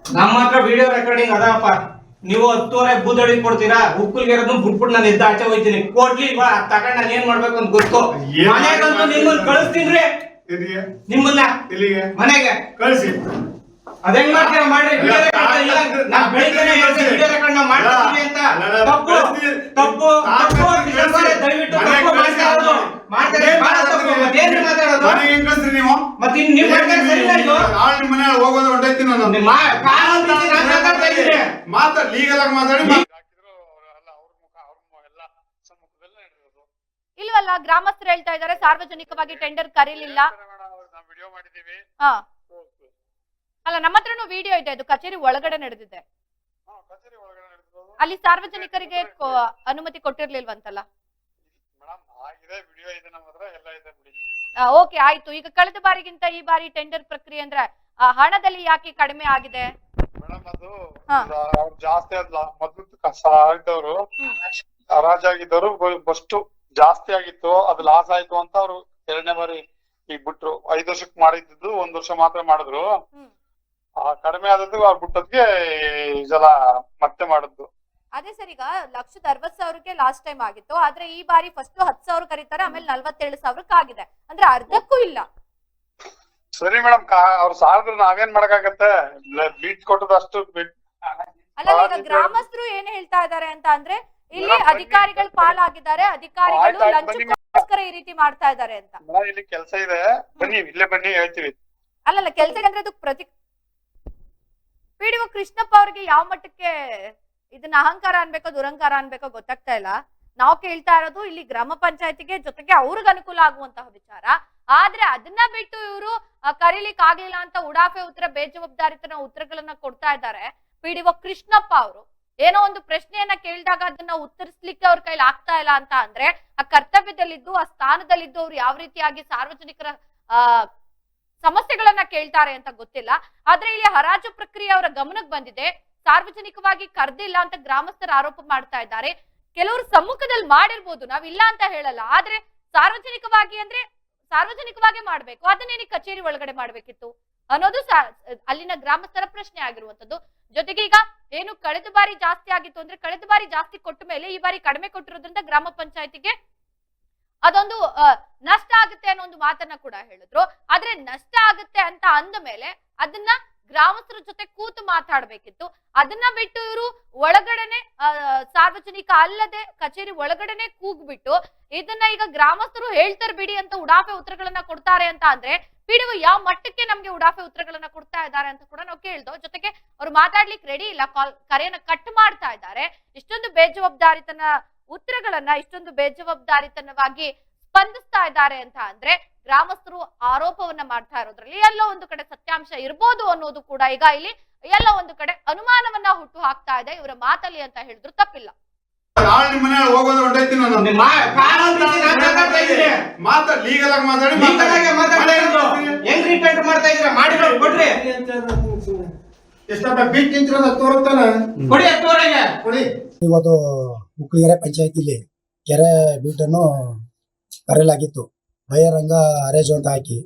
ನಮ್ಮ ಹತ್ರ ವಿಡಿಯೋ ರೆಕಾರ್ಡಿಂಗ್ ಅದಪ್ಪ ನೀವು ಹತ್ತುವರೆ ಬೂದಳಿ ಕೊಡ್ತೀರಾ? ಉಕ್ಕುಲ್ಗೆರದು ಬಿಟ್ಬಿಟ್ಟು ನಾನು ಎದ್ದು ಆಚೆ ಹೋಯ್ತೀನಿ ಕೊಡ್ಲಿ ಬಾ ತಗೊಂಡ್ ನಾನು ಏನ್ ಮಾಡ್ಬೇಕು ಅಂತ ಗೊತ್ತು. ಮನೆಗಂತೂ ನಿಮ್ಮನ್ನ ಕಳಿಸ್ತೀನಿ ನಿಮ್ಮನ್ನ. ಇಲ್ಲಿಗೆ ಮನೆಗೆ. ಕಳಿಸಿ. ಅದೇನ್ ಮಾಡ್ತೀರಾ ಮಾಡ್ರಿ. ವಿಡಿಯೋ ರೆಕಾರ್ಡ್ ಇಲ್ಲ. ನಾನು ಬೆಳಿಗ್ಗೆನೆ ಹೇಳ್ತೀನಿ ವಿಡಿಯೋ ರೆಕಾರ್ಡ್ ನಾವು ಮಾಡ್ತೀವಿ ಅಂತ. ತಪ್ಪು. ತಪ್ಪು. ತಪ್ಪು. ಕಿಶೋರ್ ದಯವಿಟ್ಟು ತಪ್ಪು. ಮಾಡ್ತಾ ಇರೋದು ಮಾಡ್ತಾರೆ? ಬಹಳ ತಪ್ಪು. ಮತ್ತೇನ್ರಿ ಮಾತಾಡೋದು? ಮನೆಗೆ ಹೆಂಗ್ ನೀವು? ಮತ್ತೆ ಇನ್ ನೀವು ಮಾಡ್ತಾರೆ ಸರಿ ಇಲ್ಲ ಇದು? ಆಳ್ ನಿಮ್ಮ ಮನೆ ಹೋಗೋದು ಹೊಂಟೈತಿ ನಾನು. ನಿಮ್ಮ ಕಾನೂನು ಮಾತಾಡ್ತಾ ಇದ್ದೀನಿ. ಮಾತಾಡ್ ಲೀಗಲ್ ಆಗಿ ಮಾತಾಡಿ ಇಲ್ವಲ್ಲ ಗ್ರಾಮಸ್ಥರು ಹೇಳ್ತಾ ಇದಾರೆ ಸಾರ್ವಜನಿಕವಾಗಿ ಟೆಂಡರ್ ಕರೀಲಿಲ್ಲ. ನಾವು ವಿಡಿಯೋ ಮಾಡಿದೀವಿ. ಹಾ. ಅಲ್ಲ ನಮ್ಮ ಹತ್ರನು ವಿಡಿಯೋ ಇದೆ ಅದು ಕಚೇರಿ ಒಳಗಡೆ ನಡೆದಿದೆ. ಹಾ, ಕಚೇರಿ ಒಳಗಡೆ ನಡೆದಿರೋದು. ಅಲ್ಲಿ ಸಾರ್ವಜನಿಕರಿಗೆ ಕೊ- ಅನುಮತಿ ಕೊಟ್ಟಿರ್ಲಿಲ್ವಂತಲ್ಲ? ಮೇಡಮ್ ಆಗಿದೆ ವಿಡಿಯೋ ಇದೆ ನಮ್ಮ ಹತ್ರ ಎಲ್ಲ ಇದೆ ಬಿಡಿ. ಓಕೆ ಆಯ್ತು. ಈಗ ಕಳೆದ ಬಾರಿಗಿಂತ ಈ ಬಾರಿ ಟೆಂಡರ್ ಪ್ರಕ್ರಿಯೆ ಅಂದ್ರೆ ಆ, ಹಣದಲ್ಲಿ ಯಾಕೆ ಕಡಿಮೆ ಆಗಿದೆ? ಮೇಡಮ್ ಅದು ಹಾ. ಅವ್ರು ಜಾಸ್ತಿ ಅಲ್ಲ ಮೊದ್ಲು ಕಸ ಆಗಿದ್ದವರು ಹರಾಜಾಗಿದ್ದವ್ರು ಫಸ್ಟ್ ಜಾಸ್ತಿ ಆಗಿತ್ತು ಅದು ಲಾಸ್ ಆಯ್ತು ಅಂತ ಅವ್ರು ಎರಡನೇ ಬಾರಿ ಈಗ ಬಿಟ್ರು. ಐದು ವರ್ಷಕ್ಕೆ ಮಾಡಿದ್ದು ಒಂದ್ ವರ್ಷ ಮಾತ್ರ ಮಾಡಿದ್ರು. ಹ್ಮ್. ಆ ಕಡಿಮೆ ಆದದ್ದು ಅವ್ರು ಬಿಟ್ಟದ್ಗೆ ಈ ಸಲ ಮತ್ತೆ ಮಾಡಿದ್ದು ಅದೇ ಸರ್ ಈಗ ಲಕ್ಷದ ಅರವತ್ ಸಾವಿರಕ್ಕೆ ಲಾಸ್ಟ್ ಟೈಮ್ ಆಗಿತ್ತು. ಆದ್ರೆ ಈ ಬಾರಿ ಫಸ್ಟ್ ಹತ್ ಸಾವಿರ ಕರೀತಾರೆ ಆಮೇಲೆ ನಲ್ವತ್ತೇಳು ಸಾವಿರಕ್ಕೆ ಆಗಿದೆ. ಅಂದ್ರೆ ಅರ್ಧಕ್ಕೂ ಇಲ್ಲ. ಸರಿ ಮೇಡಮ್ ಅವ್ರು ಸಾಲದ್ರು ನಾವೇನ್ ಮಾಡಕ್ಕಾಗತ್ತೆ? ಬೀಟ್ ಕೊಟ್ಟದಷ್ಟು ಅಷ್ಟು ಬಿಟ್ ಅಲ್ಲ ಈಗ ಗ್ರಾಮಸ್ಥರು ಏನ್ ಹೇಳ್ತಾ ಇದ್ದಾರೆ ಅಂತ ಅಂದ್ರೆ ಇಲ್ಲಿ ಅಧಿಕಾರಿಗಳು ಪಾಲಾಗಿದ್ದಾರೆ ಅಧಿಕಾರಿಗಳು ಲಂಚಕ್ಕೋಸ್ಕರ ಈ ರೀತಿ ಮಾಡ್ತಾ ಇದ್ದಾರೆ ಅಂತ. ಇಲ್ಲಿ ಕೆಲಸ ಇದೆ. ಬನ್ನಿ ಇಲ್ಲೇ ಬನ್ನಿ ಹೇಳ್ತೀವಿ. ಅಲ್ಲಲ್ಲ ಕೆಲಸ ಅಂದ್ರೆ ಅದಕ್ಕೆ ಪ್ರತಿ ಪಿಡಿಒ ಕೃಷ್ಣಪ್ಪ ಅವ್ರಿಗೆ ಯಾವ ಮಟ್ಟಕ್ಕೆ ಇದನ್ನ ಅಹಂಕಾರ ಅನ್ಬೇಕೋ ದುರಂಕಾರ ಅನ್ಬೇಕೋ ಗೊತ್ತಾಗ್ತಾ ಇಲ್ಲ. ನಾವು ಕೇಳ್ತಾ ಇರೋದು ಇಲ್ಲಿ ಗ್ರಾಮ ಪಂಚಾಯತಿಗೆ ಜೊತೆಗೆ ಅವ್ರಿಗೆ ಅನುಕೂಲ ಆಗುವಂತಹ ವಿಚಾರ. ಆದ್ರೆ ಅದನ್ನ ಬಿಟ್ಟು ಇವರು ಕರೀಲಿಕ್ ಆಗ್ಲಿಲ್ಲ ಅಂತ ಉಡಾಫೆ ಉತ್ತರ, ಬೇಜವಾಬ್ದಾರಿತನ ಉತ್ತರಗಳನ್ನ ಕೊಡ್ತಾ ಇದ್ದಾರೆ. ಪಿಡಿಒ ಕೃಷ್ಣಪ್ಪ ಅವರು. ಏನೋ ಒಂದು ಪ್ರಶ್ನೆಯನ್ನ ಕೇಳಿದಾಗ ಅದನ್ನ ಉತ್ತರಿಸ್ಲಿಕ್ಕೆ ಅವ್ರ ಕೈಲಿ ಆಗ್ತಾ ಇಲ್ಲ ಅಂತ ಅಂದ್ರೆ, ಆ ಕರ್ತವ್ಯದಲ್ಲಿದ್ದು, ಆ ಸ್ಥಾನದಲ್ಲಿದ್ದು ಅವ್ರು ಯಾವ ರೀತಿಯಾಗಿ ಸಾರ್ವಜನಿಕರ, ಆ ಸಮಸ್ಯೆಗಳನ್ನ ಕೇಳ್ತಾರೆ ಅಂತ ಗೊತ್ತಿಲ್ಲ. ಆದ್ರೆ ಇಲ್ಲಿ ಹರಾಜು ಪ್ರಕ್ರಿಯೆ ಅವರ ಗಮನಕ್ಕೆ ಬಂದಿದೆ. ಸಾರ್ವಜನಿಕವಾಗಿ ಕರೆದಿಲ್ಲ ಅಂತ ಗ್ರಾಮಸ್ಥರು ಆರೋಪ ಮಾಡ್ತಾ ಇದ್ದಾರೆ. ಕೆಲವರು ಸಮ್ಮುಖದಲ್ಲಿ ಮಾಡಿರ್ಬೋದು, ನಾವ್ ಇಲ್ಲ ಅಂತ ಹೇಳಲ್ಲ. ಆದ್ರೆ ಸಾರ್ವಜನಿಕವಾಗಿ ಅಂದ್ರೆ ಸಾರ್ವಜನಿಕವಾಗಿ ಮಾಡ್ಬೇಕು. ಅದನ್ನೇನಿ ಕಚೇರಿ ಒಳಗಡೆ ಮಾಡ್ಬೇಕಿತ್ತು. ಅನ್ನೋದು ಅಲ್ಲಿನ ಗ್ರಾಮಸ್ಥರ ಪ್ರಶ್ನೆ ಆಗಿರುವಂತದ್ದು ಜೊತೆಗೆ ಈಗ ಏನು ಕಳೆದ ಬಾರಿ ಜಾಸ್ತಿ ಆಗಿತ್ತು ಅಂದ್ರೆ ಕಳೆದ ಬಾರಿ ಜಾಸ್ತಿ ಕೊಟ್ಟ ಮೇಲೆ ಈ ಬಾರಿ ಕಡಿಮೆ ಕೊಟ್ಟಿರೋದ್ರಿಂದ ಗ್ರಾಮ ಪಂಚಾಯತಿಗೆ ಅದೊಂದು ನಷ್ಟ ಆಗುತ್ತೆ ಅನ್ನೋ ಒಂದು ಮಾತನ್ನ ಕೂಡ ಹೇಳಿದ್ರು. ಆದ್ರೆ ನಷ್ಟ ಆಗುತ್ತೆ ಅಂತ ಅಂದ ಮೇಲೆ ಅದನ್ನ ಗ್ರಾಮಸ್ಥರ ಜೊತೆ ಕೂತು ಮಾತಾಡ್ಬೇಕಿತ್ತು. ಅದನ್ನ ಬಿಟ್ಟು ಇವರು ಒಳಗಡೆನೆ ಸಾರ್ವಜನಿಕ ಅಲ್ಲದೆ ಕಚೇರಿ ಒಳಗಡೆನೆ ಕೂಗ್ಬಿಟ್ಟು ಇದನ್ನ ಈಗ ಗ್ರಾಮಸ್ಥರು ಹೇಳ್ತಾರೆ ಬಿಡಿ ಅಂತ ಉಡಾಫೆ ಉತ್ತರಗಳನ್ನ ಕೊಡ್ತಾರೆ ಅಂತ ಅಂದ್ರೆ ಪಿಡಿಒ ಯಾವ ಮಟ್ಟಕ್ಕೆ ನಮ್ಗೆ ಉಡಾಫೆ ಉತ್ತರಗಳನ್ನ ಕೊಡ್ತಾ ಇದ್ದಾರೆ ಅಂತ ಕೂಡ ನಾವು ಕೇಳ್ದೋ, ಜೊತೆಗೆ ಅವ್ರು ಮಾತಾಡ್ಲಿಕ್ಕೆ ರೆಡಿ ಇಲ್ಲ, ಕಾಲ್, ಕರೆಯನ್ನ ಕಟ್ ಮಾಡ್ತಾ ಇದ್ದಾರೆ. ಇಷ್ಟೊಂದು ಬೇಜವಾಬ್ದಾರಿತನ ಉತ್ತರಗಳನ್ನ ಇಷ್ಟೊಂದು ಬೇಜವಾಬ್ದಾರಿತನವಾಗಿ ಸ್ಪಂದಿಸ್ತಾ ಇದ್ದಾರೆ ಅಂತ ಅಂದ್ರೆ ಗ್ರಾಮಸ್ಥರು ಆರೋಪವನ್ನ ಮಾಡ್ತಾ ಇರೋದ್ರಲ್ಲಿ ಎಲ್ಲೋ ಒಂದು ಕಡೆ ಸತ್ಯಾಂಶ ಇರ್ಬೋದು ಅನ್ನೋದು ಕೂಡ ಈಗ ಇಲ್ಲಿ ಎಲ್ಲ ಒಂದು ಕಡೆ ಅನುಮಾನವನ್ನ ಹುಟ್ಟು ಹಾಕ್ತಾ ಇದೆ. ಇವರ ಮಾತಲ್ಲಿ ಅಂತ ಹೇಳಿದ್ರು ತಪ್ಪಿಲ್ಲ. ಎಷ್ಟ ಬಿಟ್ಟು ನಿಂತಿರೋದು ತೋರುತ್ತಾನ. ಕೊಡಿ ತೋರಿಗೆ ಕೊಡಿ. ಇವತ್ತು ಉಕ್ಳಿಗೆರೆ ಪಂಚಾಯತಿಲಿ ಕೆರೆ ಬೀಟನ್ನು ಕರೆಯಲಾಗಿತ್ತು. ಬಹಿರಂಗ ಅರೇಜ್ಮೆಂಟ್ ಹಾಕಿ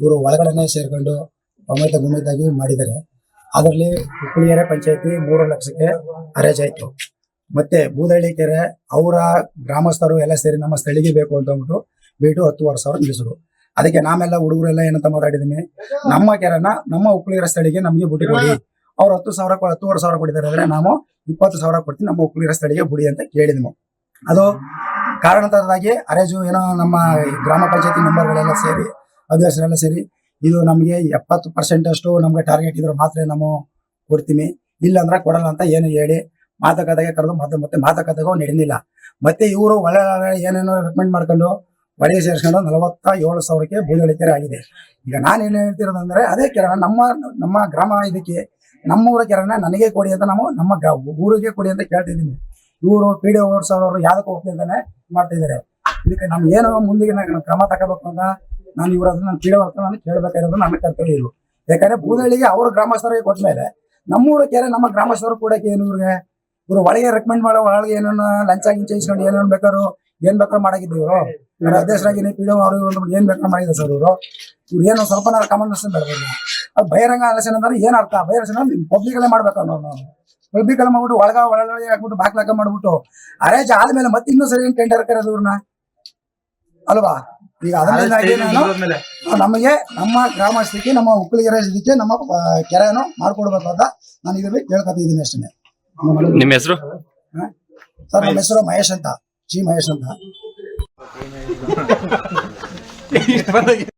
ಇವರು ಒಳಗಡೆನೆ ಸೇರ್ಕೊಂಡು ಒಮ್ಮೆತ ಗುಮ್ಮೆತಾಗಿ ಮಾಡಿದ್ದಾರೆ. ಅದರಲ್ಲಿ ಉಕ್ಳಿಗೆರೆ ಪಂಚಾಯತಿ ಮೂರು ಲಕ್ಷಕ್ಕೆ ಅರೇಜ್ ಆಯಿತು ಮತ್ತೆ ಬೂದಳ್ಳಿ ಕೆರೆ ಅವರ ಗ್ರಾಮಸ್ಥರು ಎಲ್ಲ ಸೇರಿ ನಮ್ಮ ಸ್ಥಳಿಗೆ ಬೇಕು ಅಂತ ಅಂದ್ಬಿಟ್ಟು ಬೀಟು ಹತ್ತುವರೆ ಸಾವಿರ ನಿಲ್ಲಿಸಿದ್ರು. ಅದಕ್ಕೆ ನಾವೆಲ್ಲ ಹುಡುಗರೆಲ್ಲ ಏನಂತ ಮಾತಾಡಿದೀನಿ ನಮ್ಮ ಕೆರೆನ ನಮ್ಮ ಉಕ್ಳಿಗೆರೆ ಸ್ಥಳಿಗೆ ನಮಗೆ ಬಿಟ್ಟು ಅವ್ರು ಹತ್ತು ಸಾವಿರ ಹತ್ತುವರೆ ಸಾವಿರ ಕೊಟ್ಟಿದ್ದಾರೆ ಅಂದ್ರೆ ನಾವು ಇಪ್ಪತ್ತು ಸಾವಿರ ಕೊಡ್ತೀನಿ ನಮ್ಮ ಉಕ್ಳಿಗೆರೆ ಸ್ಥಳಿಗೆ ಬುಡಿ ಅಂತ ಕೇಳಿದ್ವು ಅದು ಕಾರಣಾಂತರದಾಗಿ ಅರೇಜು ಏನೋ ನಮ್ಮ ಗ್ರಾಮ ಪಂಚಾಯತಿ ಮೆಂಬರ್ಗಳೆಲ್ಲ ಸೇರಿ, ಅಧ್ಯಕ್ಷರೆಲ್ಲ ಸೇರಿ ಇದು ನಮಗೆ ಎಪ್ಪತ್ತು ಪರ್ಸೆಂಟ್ ಅಷ್ಟು ನಮ್ಗೆ ಟಾರ್ಗೆಟ್ ಇದ್ರೆ ಮಾತ್ರ ನಾವು ಕೊಡ್ತೀನಿ ಇಲ್ಲ ಅಂದ್ರೆ ಕೊಡಲ್ಲ ಅಂತ ಏನು ಹೇಳಿ ಮಾತುಕತೆಗೆ ಕರೆದು ಮತ್ತೆ ಮತ್ತೆ ಮಾತುಕತೆಗೂ ನಡೆಯಲಿಲ್ಲ ಮತ್ತೆ ಇವರು ಒಳ್ಳೆ ಏನೇನೋ ರೆಕಮೆಂಡ್ ಮಾಡ್ಕೊಂಡು ಒಳಗೆ ಸೇರಿಸ್ಕೊಂಡು ನಲವತ್ತ ಏಳು ಸಾವಿರಕ್ಕೆ ಬೂದಿ ಕೆರೆ ಆಗಿದೆ ಈಗ ನಾನು ಏನು ಹೇಳ್ತಿರೋದಂದ್ರೆ, ಅದೇ ಕೇರಳ ನಮ್ಮ ನಮ್ಮ ಗ್ರಾಮ ಇದಕ್ಕೆ ನಮ್ಮೂರ ಕೆರೆನ ನನಗೆ ಕೊಡಿ ಅಂತ ನಾವು ನಮ್ಮ ಊರಿಗೆ ಕೊಡಿ ಅಂತ ಕೇಳ್ತಿದ್ದೀನಿ. ಇವರು ಪಿ ಡಿ ಓಡಿಸೋರು ಯಾವ್ದಕ್ಕೆ ಹೋಗ್ತಿದ್ದಾನೆ ಮಾಡ್ತಿದ್ದಾರೆ. ಇದಕ್ಕೆ ನಮ್ ಏನು ಮುಂದಿಗೆ ನಾನು ಕ್ರಮ ತಗೋಬೇಕು ಅಂತ ನಾನು ಇವ್ರ ನಾನು ಹತ್ರ ನಾನು ಕೇಳಬೇಕಾಗಿರೋದು ನನ್ನ ಕರ್ತವ್ಯ ಇರು ಯಾಕಂದ್ರೆ ಬೂದಳ್ಳಿಗೆ ಅವ್ರ ಗ್ರಾಮಸ್ಥರಿಗೆ ಕೊಟ್ಟ ಮೇಲೆ ನಮ್ಮೂರ ಕೆರೆ ನಮ್ಮ ಗ್ರಾಮಸ್ಥರು ಕೊಡಕ್ಕೆ ಏನು ಇವ್ರಿಗೆ? ಇವ್ರು ಒಳಗೆ ರೆಕಮೆಂಡ್ ಮಾಡೋ ಒಳಗೆ ಏನೇನು ಲಂಚ ಗಿಂಚ ಇಸ್ಕೊಂಡು ಏನೇನು ಬೇಕಾದ್ರು ಏನ್ ಬೇಕಾದ್ರೂ ಮಾಡಾಕಿದ್ರು ಇವರು? ಇವ್ರ ಅಧ್ಯಕ್ಷರಾಗಿ ಪಿ ಡಿ ಅವರು ಏನ್ ಬೇಕಾದ್ರೂ ಮಾಡಿದ್ರು ಸರ್ ಇವರು? ಇವ್ರು ಏನೋ ಸ್ವಲ್ಪ ಕಾಮನ್ ಬರ್ಬೋದು ಅದು ಬಹಿರಂಗ ಆಲೋಚನೆ ಅಂದ್ರೆ ಏನ್ ಅರ್ಥ? ಬಹಿರಂಗ ಪಬ್ಲಿಕ್ ಅಲ್ಲೇ ಮಾಡ್ಬೇಕು ಅನ್ನೋದು ನಾವು. ಪಬ್ಲಿಕ್ ಅಲ್ಲಿ ಮಾಡ್ಬಿಟ್ಟು ಒಳಗ ಒಳಗೆ ಹಾಕ್ಬಿಟ್ಟು ಬಾಕ್ಲಾಕ ಮಾಡ್ಬಿಟ್ಟು ಅರೇಜ್ ಆದ್ಮೇಲೆ ಮತ್ತೆ ಇನ್ನೂ ಸರಿ ಟೆಂಡರ್ ಕರೆದು ಇವ್ರನ್ನ? ಅಲ್ವಾ? ಈಗ ಅದರಿಂದಾಗಿ ನಾನು. ನಮಗೆ ನಮ್ಮ ಗ್ರಾಮಸ್ಥಿಕೆ ನಮ್ಮ ಉಕ್ಕಳಿಗೆರೆ ಇದಕ್ಕೆ ನಮ್ಮ ಕೆರೆಯನ್ನು ಮಾಡ್ಕೊಡ್ಬೇಕು ಅಂತ ನಾನು ಇದರಲ್ಲಿ ಕೇಳ್ಕೊತಿದ್ದೀನಿ ಅಷ್ಟೇ. ನಿಮ್ಮ ಹೆಸರು? ಸರ್ ನಮ್ಮ ಹೆಸರು ಮಹೇಶ್ ಅಂತ. ಜಿ ಮಹೇಶ್ ಅಂತ.